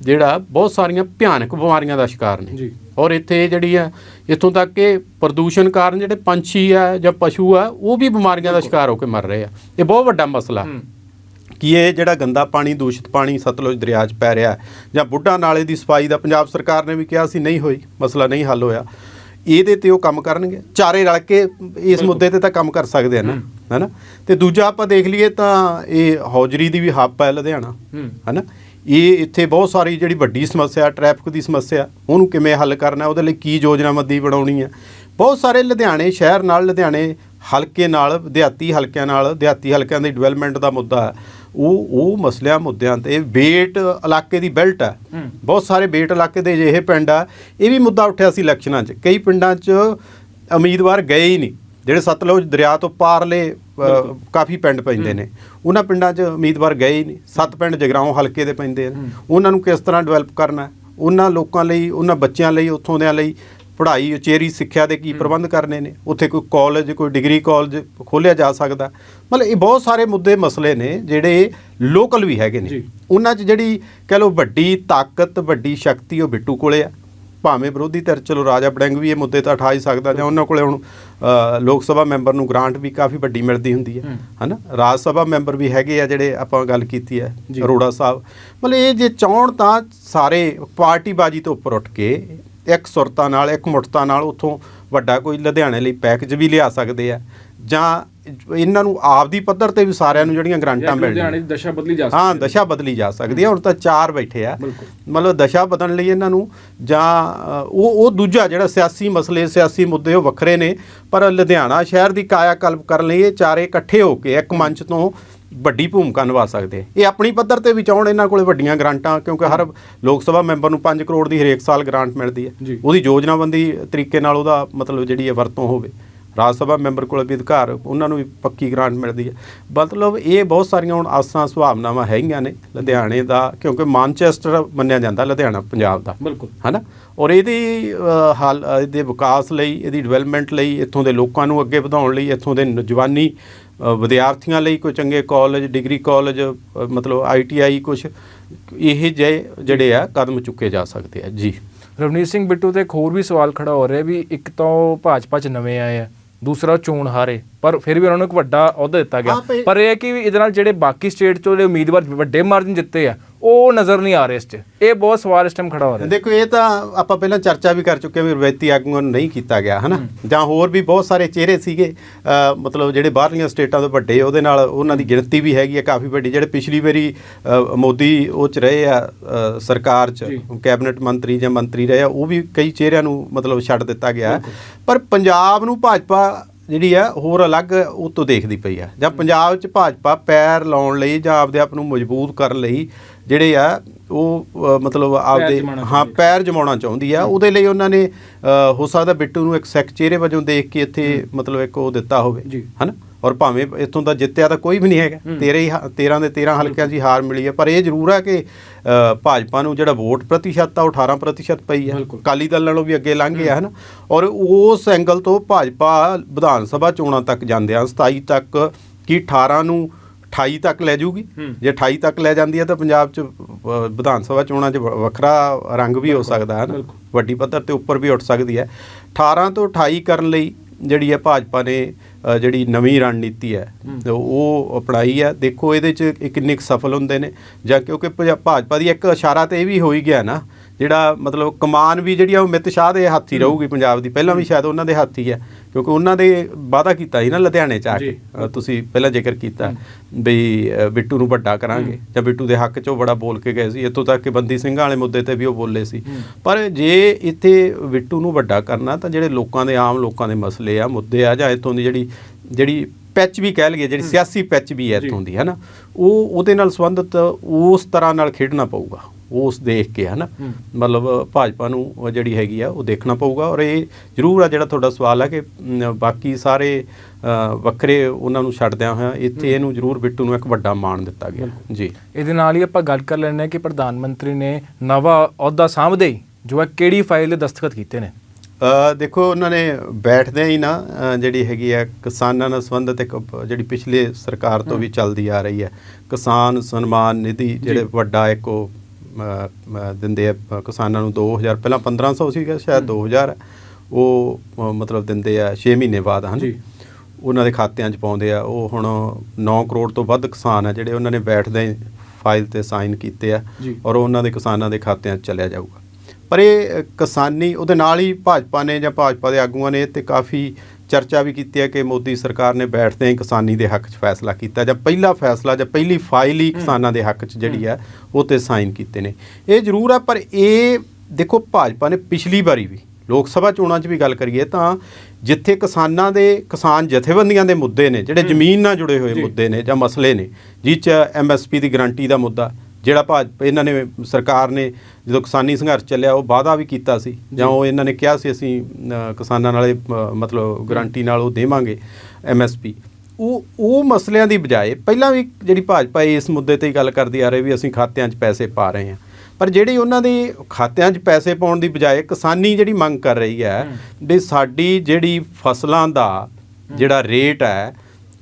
ਜਿਹੜਾ ਬਹੁਤ ਸਾਰੀਆਂ ਭਿਆਨਕ ਬਿਮਾਰੀਆਂ ਦਾ ਸ਼ਿਕਾਰ ਨੇ। ਜੀ। ਔਰ ਇੱਥੇ ਜਿਹੜੀ ਆ ਇੱਥੋਂ ਤੱਕ ਕਿ ਪ੍ਰਦੂਸ਼ਣ ਕਾਰਨ ਜਿਹੜੇ ਪੰਛੀ ਆ ਜਾਂ ਪਸ਼ੂ ਆ ਉਹ ਵੀ ਬਿਮਾਰੀਆਂ ਦਾ ਸ਼ਿਕਾਰ ਹੋ ਕੇ ਮਰ ਰਹੇ ਆ। ਇਹ ਬਹੁਤ ਵੱਡਾ ਮਸਲਾ। ਕਿ ਇਹ ਜਿਹੜਾ ਗੰਦਾ ਪਾਣੀ ਦੂਸ਼ਿਤ ਪਾਣੀ ਸਤਲੁਜ ਦਰਿਆ 'ਚ ਪੈ ਰਿਹਾ ਜਾਂ ਬੁੱਢਾ ਨਾਲੇ ਦੀ ਸਫ਼ਾਈ ਦਾ ਪੰਜਾਬ ਸਰਕਾਰ ਨੇ ਵੀ ਕਿਹਾ ਸੀ ਨਹੀਂ ਹੋਈ ਮਸਲਾ ਨਹੀਂ ਹੱਲ ਹੋਇਆ। ਇਹਦੇ ਤੇ ਉਹ ਕੰਮ ਕਰਨਗੇ। ਚਾਰੇ ਰਲ ਕੇ ਇਸ ਮੁੱਦੇ ਤੇ ਤਾਂ ਕੰਮ ਕਰ ਸਕਦੇ ਆ ਨਾ ਹੈਨਾ? ਤੇ ਦੂਜਾ ਆਪਾਂ ਦੇਖ ਲਈਏ ਤਾਂ ਇਹ ਹੌਜਰੀ ਦੀ ਵੀ ਹੱਬ ਹੈ ਲੁਧਿਆਣਾ ਹੂੰ। ਹੈਨਾ? ਇਹ ਇੱਥੇ ਬਹੁਤ ਸਾਰੀ ਜਿਹੜੀ ਵੱਡੀ ਸਮੱਸਿਆ ਟ੍ਰੈਫਿਕ ਦੀ ਸਮੱਸਿਆ ਉਹਨੂੰ ਕਿਵੇਂ ਹੱਲ ਕਰਨਾ ਉਹਦੇ ਲਈ ਕੀ ਯੋਜਨਾਬੰਦੀ ਬਣਾਉਣੀ ਹੈ ਬਹੁਤ ਸਾਰੇ ਲੁਧਿਆਣੇ ਸ਼ਹਿਰ ਨਾਲ ਲੁਧਿਆਣੇ ਹਲਕੇ ਨਾਲ ਦਿਹਾਤੀ ਹਲਕਿਆਂ ਨਾਲ ਦਿਹਾਤੀ ਹਲਕਿਆਂ ਦੀ ਡਿਵੈਲਪਮੈਂਟ ਦਾ ਮੁੱਦਾ ਹੈ। ਉਹ ਉਹ ਮਸਲਿਆਂ ਮੁੱਦਿਆਂ ਤੇ ਬੇਟ ਇਲਾਕੇ ਦੀ ਬੈਲਟ ਹੈ। ਬਹੁਤ ਸਾਰੇ ਬੇਟ ਇਲਾਕੇ ਦੇ ਅਜਿਹੇ ਪਿੰਡ ਆ। ਇਹ ਵੀ ਮੁੱਦਾ ਉੱਠਿਆ ਸੀ ਇਲੈਕਸ਼ਨਾਂ 'ਚ। ਕਈ ਪਿੰਡਾਂ 'ਚ ਉਮੀਦਵਾਰ ਗਏ ਹੀ ਨਹੀਂ। ਜਿਹੜੇ ਸਤਲੁਜ ਦਰਿਆ ਤੋਂ ਪਾਰਲੇ ਕਾਫੀ ਪਿੰਡ ਪੈਂਦੇ ਨੇ। ਉਹਨਾਂ ਪਿੰਡਾਂ 'ਚ ਉਮੀਦਵਾਰ ਗਏ ਹੀ ਨਹੀਂ। ਸੱਤ ਪਿੰਡ ਜਗਰਾਉਂ ਹਲਕੇ ਦੇ ਪੈਂਦੇ ਨੇ। ਉਹਨਾਂ ਨੂੰ ਕਿਸ ਤਰ੍ਹਾਂ ਡਿਵੈਲਪ ਕਰਨਾ? ਉਹਨਾਂ ਲੋਕਾਂ ਲਈ ਉਹਨਾਂ ਬੱਚਿਆਂ ਲਈ ਉੱਥੋਂ ਦਿਆਂ ਲਈ ਪੜ੍ਹਾਈ ਉਚੇਰੀ ਸਿੱਖਿਆ ਦੇ ਕੀ ਪ੍ਰਬੰਧ ਕਰਨੇ ਨੇ? ਉੱਥੇ ਕੋਈ ਕਾਲਜ ਕੋਈ ਡਿਗਰੀ ਕਾਲਜ ਖੋਲ੍ਹਿਆ ਜਾ ਸਕਦਾ? ਮਤਲਬ ਇਹ ਬਹੁਤ ਸਾਰੇ ਮੁੱਦੇ ਮਸਲੇ ਨੇ ਜਿਹੜੇ ਲੋਕਲ ਵੀ ਹੈਗੇ ਨੇ। ਉਹਨਾਂ 'ਚ ਜਿਹੜੀ ਕਹਿ ਲਓ ਵੱਡੀ ਤਾਕਤ ਵੱਡੀ ਸ਼ਕਤੀ ਉਹ ਬਿੱਟੂ ਕੋਲੇ ਆ। ਭਾਵੇਂ ਵਿਰੋਧੀ ਧਿਰ ਚਲੋ ਰਾਜਾ ਬੜਿੰਗ ਵੀ ਇਹ ਮੁੱਦੇ ਤਾਂ ਉਠਾ ਹੀ ਸਕਦਾ ਜਾਂ ਉਹਨਾਂ ਕੋਲੇ ਹੁਣ ਲੋਕ ਸਭਾ ਮੈਂਬਰ ਨੂੰ ਗ੍ਰਾਂਟ ਵੀ ਕਾਫੀ ਵੱਡੀ ਮਿਲਦੀ ਹੁੰਦੀ ਹੈ। ਹਨਾ ਰਾਜ ਸਭਾ ਮੈਂਬਰ ਵੀ ਹੈਗੇ ਆ ਜਿਹੜੇ ਆਪਾਂ ਗੱਲ ਕੀਤੀ ਹੈ। ਅਰੋੜਾ ਸਾਹਿਬ ਮਤਲਬ ਇਹ ਜੇ ਚਾਹਣ ਤਾਂ ਸਾਰੇ ਪਾਰਟੀਬਾਜੀ ਤੋਂ ਉੱਪਰ ਉੱਠ ਕੇ ਇੱਕ ਸੁਰਤਾ ਨਾਲ ਇੱਕ ਮੁੱਠਤਾ ਨਾਲ ਉੱਥੋਂ ਵੱਡਾ ਕੋਈ ਲੁਧਿਆਣੇ ਲਈ ਪੈਕੇਜ ਵੀ ਲਿਆ ਸਕਦੇ ਆ ਜਾਂ ਇਹਨਾਂ ਨੂੰ ਆਪਦੀ ਪੱਧਰ ਤੇ ਵੀ ਸਾਰਿਆਂ ਨੂੰ ਜਿਹੜੀਆਂ ਗ੍ਰਾਂਟਾਂ ਮਿਲਣੀਆਂ ਲੁਧਿਆਣੇ ਦੀ ਦਸ਼ਾ ਬਦਲੀ ਜਾ ਸਕਦੀ ਹਾਂ ਦਸ਼ਾ ਬਦਲੀ ਜਾ ਸਕਦੀ ਹੈ। ਹੁਣ ਤਾਂ ਚਾਰ ਬੈਠੇ ਆ। ਮਤਲਬ ਦਸ਼ਾ ਬਦਲਣ ਲਈ ਇਹਨਾਂ ਨੂੰ ਜਾਂ ਉਹ ਉਹ ਦੂਜਾ ਜਿਹੜਾ ਸਿਆਸੀ ਮਸਲੇ ਸਿਆਸੀ ਮੁੱਦੇ ਉਹ ਵੱਖਰੇ ਨੇ। ਪਰ ਲੁਧਿਆਣਾ ਸ਼ਹਿਰ ਦੀ ਕਾਇਆ ਕਲਪ ਕਰਨ ਲਈ ਇਹ ਚਾਰੇ ਇਕੱਠੇ ਹੋ ਕੇ ਇੱਕ ਮੰਚ ਤੋਂ ਵੱਡੀ ਭੂਮਿਕਾ ਨਿਭਾ ਸਕਦੇ। ਇਹ ਆਪਣੀ ਪੱਧਰ ਤੇ ਵੀ ਚਾਹਣ ਇਹਨਾਂ ਕੋਲੇ ਵੱਡੀਆਂ ਗ੍ਰਾਂਟਾਂ ਕਿਉਂਕਿ ਹਰ ਲੋਕ ਸਭਾ ਮੈਂਬਰ ਨੂੰ 5 ਕਰੋੜ ਦੀ ਹਰੇਕ ਸਾਲ ਗ੍ਰਾਂਟ ਮਿਲਦੀ ਹੈ। ਉਹਦੀ ਯੋਜਨਾਬੰਦੀ ਤਰੀਕੇ ਨਾਲ ਉਹਦਾ ਮਤਲਬ ਜਿਹੜੀ ਹੈ ਵਰਤੋਂ ਹੋਵੇ। ਰਾਜ ਸਭਾ ਮੈਂਬਰ ਕੋਲ ਵੀ ਅਧਿਕਾਰ ਉਹਨਾਂ ਨੂੰ ਵੀ ਪੱਕੀ ਗ੍ਰਾਂਟ ਮਿਲਦੀ ਹੈ। ਮਤਲਬ ਇਹ ਬਹੁਤ ਸਾਰੀਆਂ ਹੁਣ ਆਸਾਂ ਸੁਭਾਵਨਾਵਾਂ ਹੈਗੀਆਂ ਨੇ ਲੁਧਿਆਣੇ ਦਾ ਕਿਉਂਕਿ ਮਾਨਚੈਸਟਰ ਮੰਨਿਆ ਜਾਂਦਾ ਲੁਧਿਆਣਾ ਪੰਜਾਬ ਦਾ। ਬਿਲਕੁਲ। ਹਨਾ? ਔਰ ਇਹਦੀ ਹਾਲ ਇਹਦੇ ਵਿਕਾਸ ਲਈ ਇਹਦੀ ਡਿਵੈਲਪਮੈਂਟ ਲਈ ਇੱਥੋਂ ਦੇ ਲੋਕਾਂ ਨੂੰ ਅੱਗੇ ਵਧਾਉਣ ਲਈ ਇੱਥੋਂ ਦੇ ਨੌਜਵਾਨੀ ਵਿਦਿਆਰਥੀਆਂ ਲਈ ਕੋਈ ਚੰਗੇ ਕਾਲਜ ਡਿਗਰੀ ਕਾਲਜ ਮਤਲਬ ਆਈਟੀਆਈ ਕੁਝ ਇਹ ਜਿਹੇ ਜਿਹੜੇ ਆ ਕਦਮ ਚੁੱਕੇ ਜਾ ਸਕਦੇ ਆ। ਜੀ। ਰਵਨੀਤ ਸਿੰਘ ਬਿੱਟੂ ਤੇ ਇੱਕ ਹੋਰ ਵੀ ਸਵਾਲ ਖੜਾ ਹੋ ਰਿਹਾ ਵੀ ਇੱਕ ਤਾਂ ਭਾਜਪਾ 'ਚ ਨਵੇਂ ਆਏ ਆ। ਦੂਸਰਾ ਚੋਣ ਹਾਰੇ। ਪਰ ਫਿਰ ਵੀ ਉਹਨਾਂ ਨੂੰ ਇੱਕ ਵੱਡਾ ਅਹੁਦਾ ਦਿੱਤਾ ਗਿਆ। ਪਰ- ਇਹ ਹੈ ਕਿ ਇਹਦੇ ਨਾਲ ਜਿਹੜੇ ਬਾਕੀ ਸਟੇਟ 'ਚੋਂ ਜਿਹੜੇ ਉਮੀਦਵਾਰ ਵੱਡੇ ਮਾਰਜਨ ਜਿੱਤੇ ਆ ਉਹ ਨਜ਼ਰ ਨਹੀਂ ਆ ਰਹੇ ਇਸ 'ਚ। ਇਹ ਬਹੁਤ ਸਵਾਲ ਇਸ ਟਾਈਮ ਖੜਾ ਹੋ ਰਿਹਾ। ਦੇਖੋ ਇਹ ਤਾਂ ਆਪਾਂ ਪਹਿਲਾਂ ਚਰਚਾ ਵੀ ਕਰ ਚੁੱਕੇ ਹਾਂ ਵੀ ਰਵਾਇਤੀ ਆਗੂਆਂ ਨੂੰ ਨਹੀਂ ਕੀਤਾ ਗਿਆ ਹਨਾ? ਜਾਂ ਹੋਰ ਵੀ ਬਹੁਤ ਸਾਰੇ ਚਿਹਰੇ ਸੀਗੇ ਮਤਲਬ ਜਿਹੜੇ ਬਾਹਰਲੀਆਂ ਸਟੇਟਾਂ ਤੋਂ ਵੱਡੇ ਉਹਦੇ ਨਾਲ ਉਹਨਾਂ ਦੀ ਗਿਣਤੀ ਵੀ ਹੈਗੀ ਹੈ ਕਾਫੀ ਵੱਡੀ। ਜਿਹੜੇ ਪਿਛਲੀ ਵਾਰੀ ਮੋਦੀ ਉਹ ਚ ਰਹੇ ਆ ਸਰਕਾਰ ਚ। ਕੈਬਨਿਟ ਮੰਤਰੀ ਜਾਂ ਮੰਤਰੀ ਰਹੇ ਆ ਉਹ ਵੀ ਕਈ ਚਿਹਰਿਆਂ ਨੂੰ ਮਤਲਬ ਛੱਡ ਦਿੱਤਾ ਗਿਆ। ਪਰ ਪੰਜਾਬ ਨੂੰ ਭਾਜਪਾ ਜਿਹੜੀ ਆ ਹੋਰ ਅਲੱਗ ਉਹ ਤੋਂ ਦੇਖਦੀ ਪਈ ਆ। ਜਾਂ ਪੰਜਾਬ 'ਚ ਭਾਜਪਾ ਪੈਰ ਲਾਉਣ ਲਈ ਜਾਂ ਆਪਦੇ ਆਪ ਨੂੰ ਮਜ਼ਬੂਤ ਕਰਨ ਲਈ ਜਿਹੜੇ ਆ ਉਹ ਮਤਲਬ ਆਪਦੇ ਹਾਂ ਪੈਰ ਜਮਾਉਣਾ ਚਾਹੁੰਦੀ ਆ। ਉਹਦੇ ਲਈ ਉਹਨਾਂ ਨੇ ਹੋ ਸਕਦਾ ਬਿੱਟੂ ਨੂੰ ਇੱਕ ਸਿੱਖ ਚਿਹਰੇ ਵਜੋਂ ਦੇਖ ਕੇ ਇੱਥੇ ਮਤਲਬ ਇੱਕ ਉਹ ਦਿੱਤਾ ਹੋਵੇ। ਹਨਾ? ਔਰ ਭਾਵੇਂ ਇੱਥੋਂ ਦਾ ਜਿੱਤਿਆ ਤਾਂ ਕੋਈ ਵੀ ਨਹੀਂ ਹੈਗਾ। 13 ਹੀ 13 ਦੇ 13 ਹਲਕਿਆਂ 'ਚ ਹੀ ਹਾਰ ਮਿਲੀ ਹੈ। ਪਰ ਇਹ ਜ਼ਰੂਰ ਹੈ ਕਿ ਭਾਜਪਾ ਨੂੰ ਜਿਹੜਾ ਵੋਟ ਪ੍ਰਤੀਸ਼ਤ ਆ ਉਹ 18% ਪਈ ਹੈ। ਅਕਾਲੀ ਦਲ ਨਾਲੋਂ ਵੀ ਅੱਗੇ ਲੰਘ ਗਿਆ ਹੈ। ਨਾ ਔਰ ਉਸ ਐਂਗਲ ਤੋਂ ਭਾਜਪਾ ਵਿਧਾਨ ਸਭਾ ਚੋਣਾਂ ਤੱਕ ਜਾਂਦੇ ਆ। 27 ਤੱਕ ਕੀ 18 ਨੂੰ 28 ਤੱਕ ਲੈ ਜਾਊਗੀ ਹੂੰ। ਜੇ 28 ਤੱਕ ਲੈ ਜਾਂਦੀ ਹੈ ਤਾਂ ਪੰਜਾਬ 'ਚ ਵਿਧਾਨ ਸਭਾ ਚੋਣਾਂ 'ਚ ਵੱਖਰਾ ਰੰਗ ਵੀ ਹੋ ਸਕਦਾ ਹੈ ਨਾ। ਵੱਡੀ ਪੱਧਰ ਤੇ ਉੱਪਰ ਵੀ ਉੱਠ ਸਕਦੀ ਹੈ। 18 ਤੋਂ 28 ਕਰਨ ਲਈ ਜਿਹੜੀ ਹੈ ਭਾਜਪਾ ਨੇ ਜਿਹੜੀ ਨਵੀਂ ਰਣਨੀਤੀ ਹੈ ਉਹ ਅਪਣਾਈ ਹੈ। ਦੇਖੋ ਇਹਦੇ 'ਚ ਕਿੰਨੇ ਸਫਲ ਹੁੰਦੇ ਨੇ। ਜਾਂ ਕਿਉਂਕਿ ਭਜਾ- ਭਾਜਪਾ ਦੀ ਇੱਕ ਇਸ਼ਾਰਾ ਤੇ ਇਹ ਵੀ ਹੋ ਹੀ ਗਿਆ ਨਾ ਜਿਹੜਾ ਮਤਲਬ ਕਮਾਨ ਵੀ ਜਿਹੜੀ ਆ ਉਹ ਮਿੱਤ ਸ਼ਾਹ ਦੇ ਹੱਥ ਹੀ। ਰਹੂਗੀ ਪੰਜਾਬ ਦੀ। ਪਹਿਲਾਂ ਵੀ ਸ਼ਾਇਦ ਉਹਨਾਂ ਦੇ ਹੱਥ ਹੀ ਹੈ ਕਿਉਂਕਿ ਉਹਨਾਂ ਦੇ ਵਾਅਦਾ ਕੀਤਾ ਸੀ ਨਾ ਲੁਧਿਆਣੇ ਚ ਆ ਕੇ। ਤੁਸੀਂ ਪਹਿਲਾਂ ਜ਼ਿਕਰ ਕੀਤਾ ਵੀ ਬਿੱਟੂ ਨੂੰ ਵੱਡਾ ਕਰਾਂਗੇ ਜਾਂ ਬਿੱਟੂ ਦੇ ਹੱਕ 'ਚ ਉਹ ਬੜਾ ਬੋਲ ਕੇ ਗਏ ਸੀ। ਇੱਥੋਂ ਤੱਕ ਕਿ ਬੰਦੀ ਸਿੰਘਾਂ ਵਾਲੇ ਮੁੱਦੇ ਤੇ ਵੀ ਉਹ ਬੋਲੇ ਸੀ। ਪਰ ਜੇ ਇੱਥੇ ਬਿੱਟੂ ਨੂੰ ਵੱਡਾ ਕਰਨਾ ਤਾਂ ਜਿਹੜੇ ਲੋਕਾਂ ਦੇ ਆਮ ਲੋਕਾਂ ਦੇ ਮਸਲੇ ਆ ਮੁੱਦੇ ਆ ਜਾਂ ਇੱਥੋਂ ਦੀ ਜਿਹੜੀ ਜਿਹੜੀ ਪੈਚ ਵੀ ਕਹਿ ਲਈਏ ਜਿਹੜੀ ਸਿਆਸੀ ਪੈਚ ਵੀ ਹੈ ਇੱਥੋਂ ਦੀ ਹੈ ਨਾ ਉਹ ਉਹਦੇ ਨਾਲ ਸੰਬੰਧਿਤ ਉਸ ਤਰ੍ਹਾਂ ਨਾਲ ਖੇਡਣਾ ਪਊਗਾ। ਉਸ ਦੇਖ ਕੇ ਹੈ ਨਾ ਹੂੰ। ਮਤਲਬ ਭਾਜਪਾ ਨੂੰ ਜਿਹੜੀ ਹੈਗੀ ਆ ਉਹ ਦੇਖਣਾ ਪਊਗਾ ਔਰ ਇਹ ਜ਼ਰੂਰ ਆ ਜਿਹੜਾ ਤੁਹਾਡਾ ਸਵਾਲ ਹੈ ਕਿ ਬਾਕੀ ਸਾਰੇ ਵੱਖਰੇ ਉਹਨਾਂ ਨੂੰ ਛੱਡਦਿਆਂ ਹੋਇਆ ਇੱਥੇ ਇਹਨੂੰ ਜ਼ਰੂਰ ਬਿੱਟੂ ਨੂੰ ਇੱਕ ਵੱਡਾ ਮਾਣ ਦਿੱਤਾ ਗਿਆ। ਜੀ। ਇਹਦੇ ਨਾਲ ਹੀ ਆਪਾਂ ਗੱਲ ਕਰ ਹਾਂ ਕਿ ਪ੍ਰਧਾਨ ਮੰਤਰੀ ਨੇ ਨਵਾਂ ਅਹੁਦਾ ਸਾਂਭਦੇ ਹੀ ਜੋ ਹੈ ਕਿਹੜੀ ਫਾਈਲ ਦੇ ਦਸਤਖਤ ਕੀਤੇ ਨੇ? ਅ, ਦੇਖੋ ਉਹਨਾਂ ਨੇ ਬੈਠਦਿਆਂ ਹੀ ਨਾ ਜਿਹੜੀ ਹੈਗੀ ਆ ਕਿਸਾਨਾਂ ਨਾਲ ਸੰਬੰਧਿਤ ਇੱਕ ਜਿਹੜੀ ਪਿਛਲੇ ਸਰਕਾਰ ਤੋਂ ਵੀ ਚੱਲਦੀ ਆ ਰਹੀ ਹੈ ਕਿਸਾਨ ਸਨਮਾਨ ਨਿਧੀ ਜਿਹੜੇ ਵੱਡਾ ਇੱਕ ਉਹ ਦਿੰਦੇ ਆ ਕਿਸਾਨਾਂ ਨੂੰ 2000 ਪਹਿਲਾਂ 1500 ਸੀਗਾ ਸ਼ਾਇਦ 2000 ਹੈ। ਉਹ ਮਤਲਬ ਦਿੰਦੇ ਆ 6 ਮਹੀਨੇ ਬਾਅਦ ਹਨ ਜੀ। ਉਹਨਾਂ ਦੇ ਖਾਤਿਆਂ 'ਚ ਪਾਉਂਦੇ ਆ ਉਹ ਹੁਣ 9 ਕਰੋੜ ਤੋਂ ਵੱਧ ਕਿਸਾਨ ਆ ਜਿਹੜੇ ਉਹਨਾਂ ਨੇ ਬੈਠਦੇ ਫਾਈਲ ਤੇ ਸਾਈਨ ਕੀਤੇ ਆ। ਔਰ ਉਹਨਾਂ ਦੇ ਕਿਸਾਨਾਂ ਦੇ ਖਾਤਿਆਂ 'ਚ ਚਲਿਆ ਜਾਊਗਾ ਪਰ ਇਹ ਕਿਸਾਨੀ ਉਹਦੇ ਨਾਲ ਹੀ ਭਾਜਪਾ ਨੇ ਜਾਂ ਭਾਜਪਾ ਦੇ ਆਗੂਆਂ ਨੇ ਤੇ ਕਾਫੀ ਚਰਚਾ ਵੀ ਕੀਤੀ ਹੈ ਕਿ ਮੋਦੀ ਸਰਕਾਰ ਨੇ ਬੈਠਦੇ ਹੀ ਕਿਸਾਨੀ ਦੇ ਹੱਕ 'ਚ ਫੈਸਲਾ ਕੀਤਾ ਜਾਂ ਪਹਿਲਾ ਫੈਸਲਾ ਜਾਂ ਪਹਿਲੀ ਫਾਈਲ ਹੀ ਕਿਸਾਨਾਂ ਦੇ ਹੱਕ 'ਚ ਜਿਹੜੀ ਹੈ। ਉਹ ਤੇ ਸਾਈਨ ਕੀਤੇ ਨੇ। ਇਹ ਜ਼ਰੂਰ ਆ ਪਰ ਇਹ ਦੇਖੋ ਭਾਜਪਾ ਨੇ ਪਿਛਲੀ ਵਾਰੀ ਵੀ ਲੋਕ ਸਭਾ ਚੋਣਾਂ 'ਚ ਵੀ ਗੱਲ ਕਰੀਏ ਤਾਂ ਜਿੱਥੇ ਕਿਸਾਨਾਂ ਦੇ ਕਿਸਾਨ ਜਥੇਬੰਦੀਆਂ ਦੇ ਮੁੱਦੇ ਨੇ ਜਿਹੜੇ ਜ਼ਮੀਨ ਨਾਲ ਜੁੜੇ ਹੋਏ। ਮੁੱਦੇ ਨੇ ਜਾਂ ਮਸਲੇ ਨੇ ਜਿਹ 'ਚ ਐਮਐਸਪੀ ਦੀ ਗਾਰੰਟੀ ਦਾ ਮੁੱਦਾ ਜਿਹੜਾ ਭਾਜਪਾ ਇਹਨਾਂ ਨੇ ਸਰਕਾਰ ਨੇ ਜਦੋਂ ਕਿਸਾਨੀ ਸੰਘਰਸ਼ ਚੱਲਿਆ ਉਹ ਵਾਅਦਾ ਵੀ ਕੀਤਾ ਸੀ। ਜਾਂ ਉਹ ਇਹਨਾਂ ਨੇ ਕਿਹਾ ਸੀ ਅਸੀਂ ਕਿਸਾਨਾਂ ਨਾਲੇ ਮਤਲਬ ਗਾਰੰਟੀ ਨਾਲ ਉਹ ਦੇਵਾਂਗੇ ਐਮਐਸਪੀ ਉਹ ਉਹ ਮਸਲਿਆਂ ਦੀ ਬਜਾਏ ਪਹਿਲਾਂ ਵੀ ਜਿਹੜੀ ਭਾਜਪਾ ਇਸ ਮੁੱਦੇ ਤੇ ਹੀ ਗੱਲ ਕਰਦੀ ਆ ਰਹੀ ਵੀ ਅਸੀਂ ਖਾਤਿਆਂ 'ਚ ਪੈਸੇ ਪਾ ਰਹੇ ਹਾਂ। ਪਰ ਜਿਹੜੀ ਉਹਨਾਂ ਦੇ ਖਾਤਿਆਂ 'ਚ ਪੈਸੇ ਪਾਉਣ ਦੀ ਬਜਾਏ ਕਿਸਾਨੀ ਜਿਹੜੀ ਮੰਗ ਕਰ ਰਹੀ ਹੈ। ਵੀ ਸਾਡੀ ਜਿਹੜੀ ਫਸਲਾਂ ਦਾ ਜਿਹੜਾ ਰੇਟ ਹੈ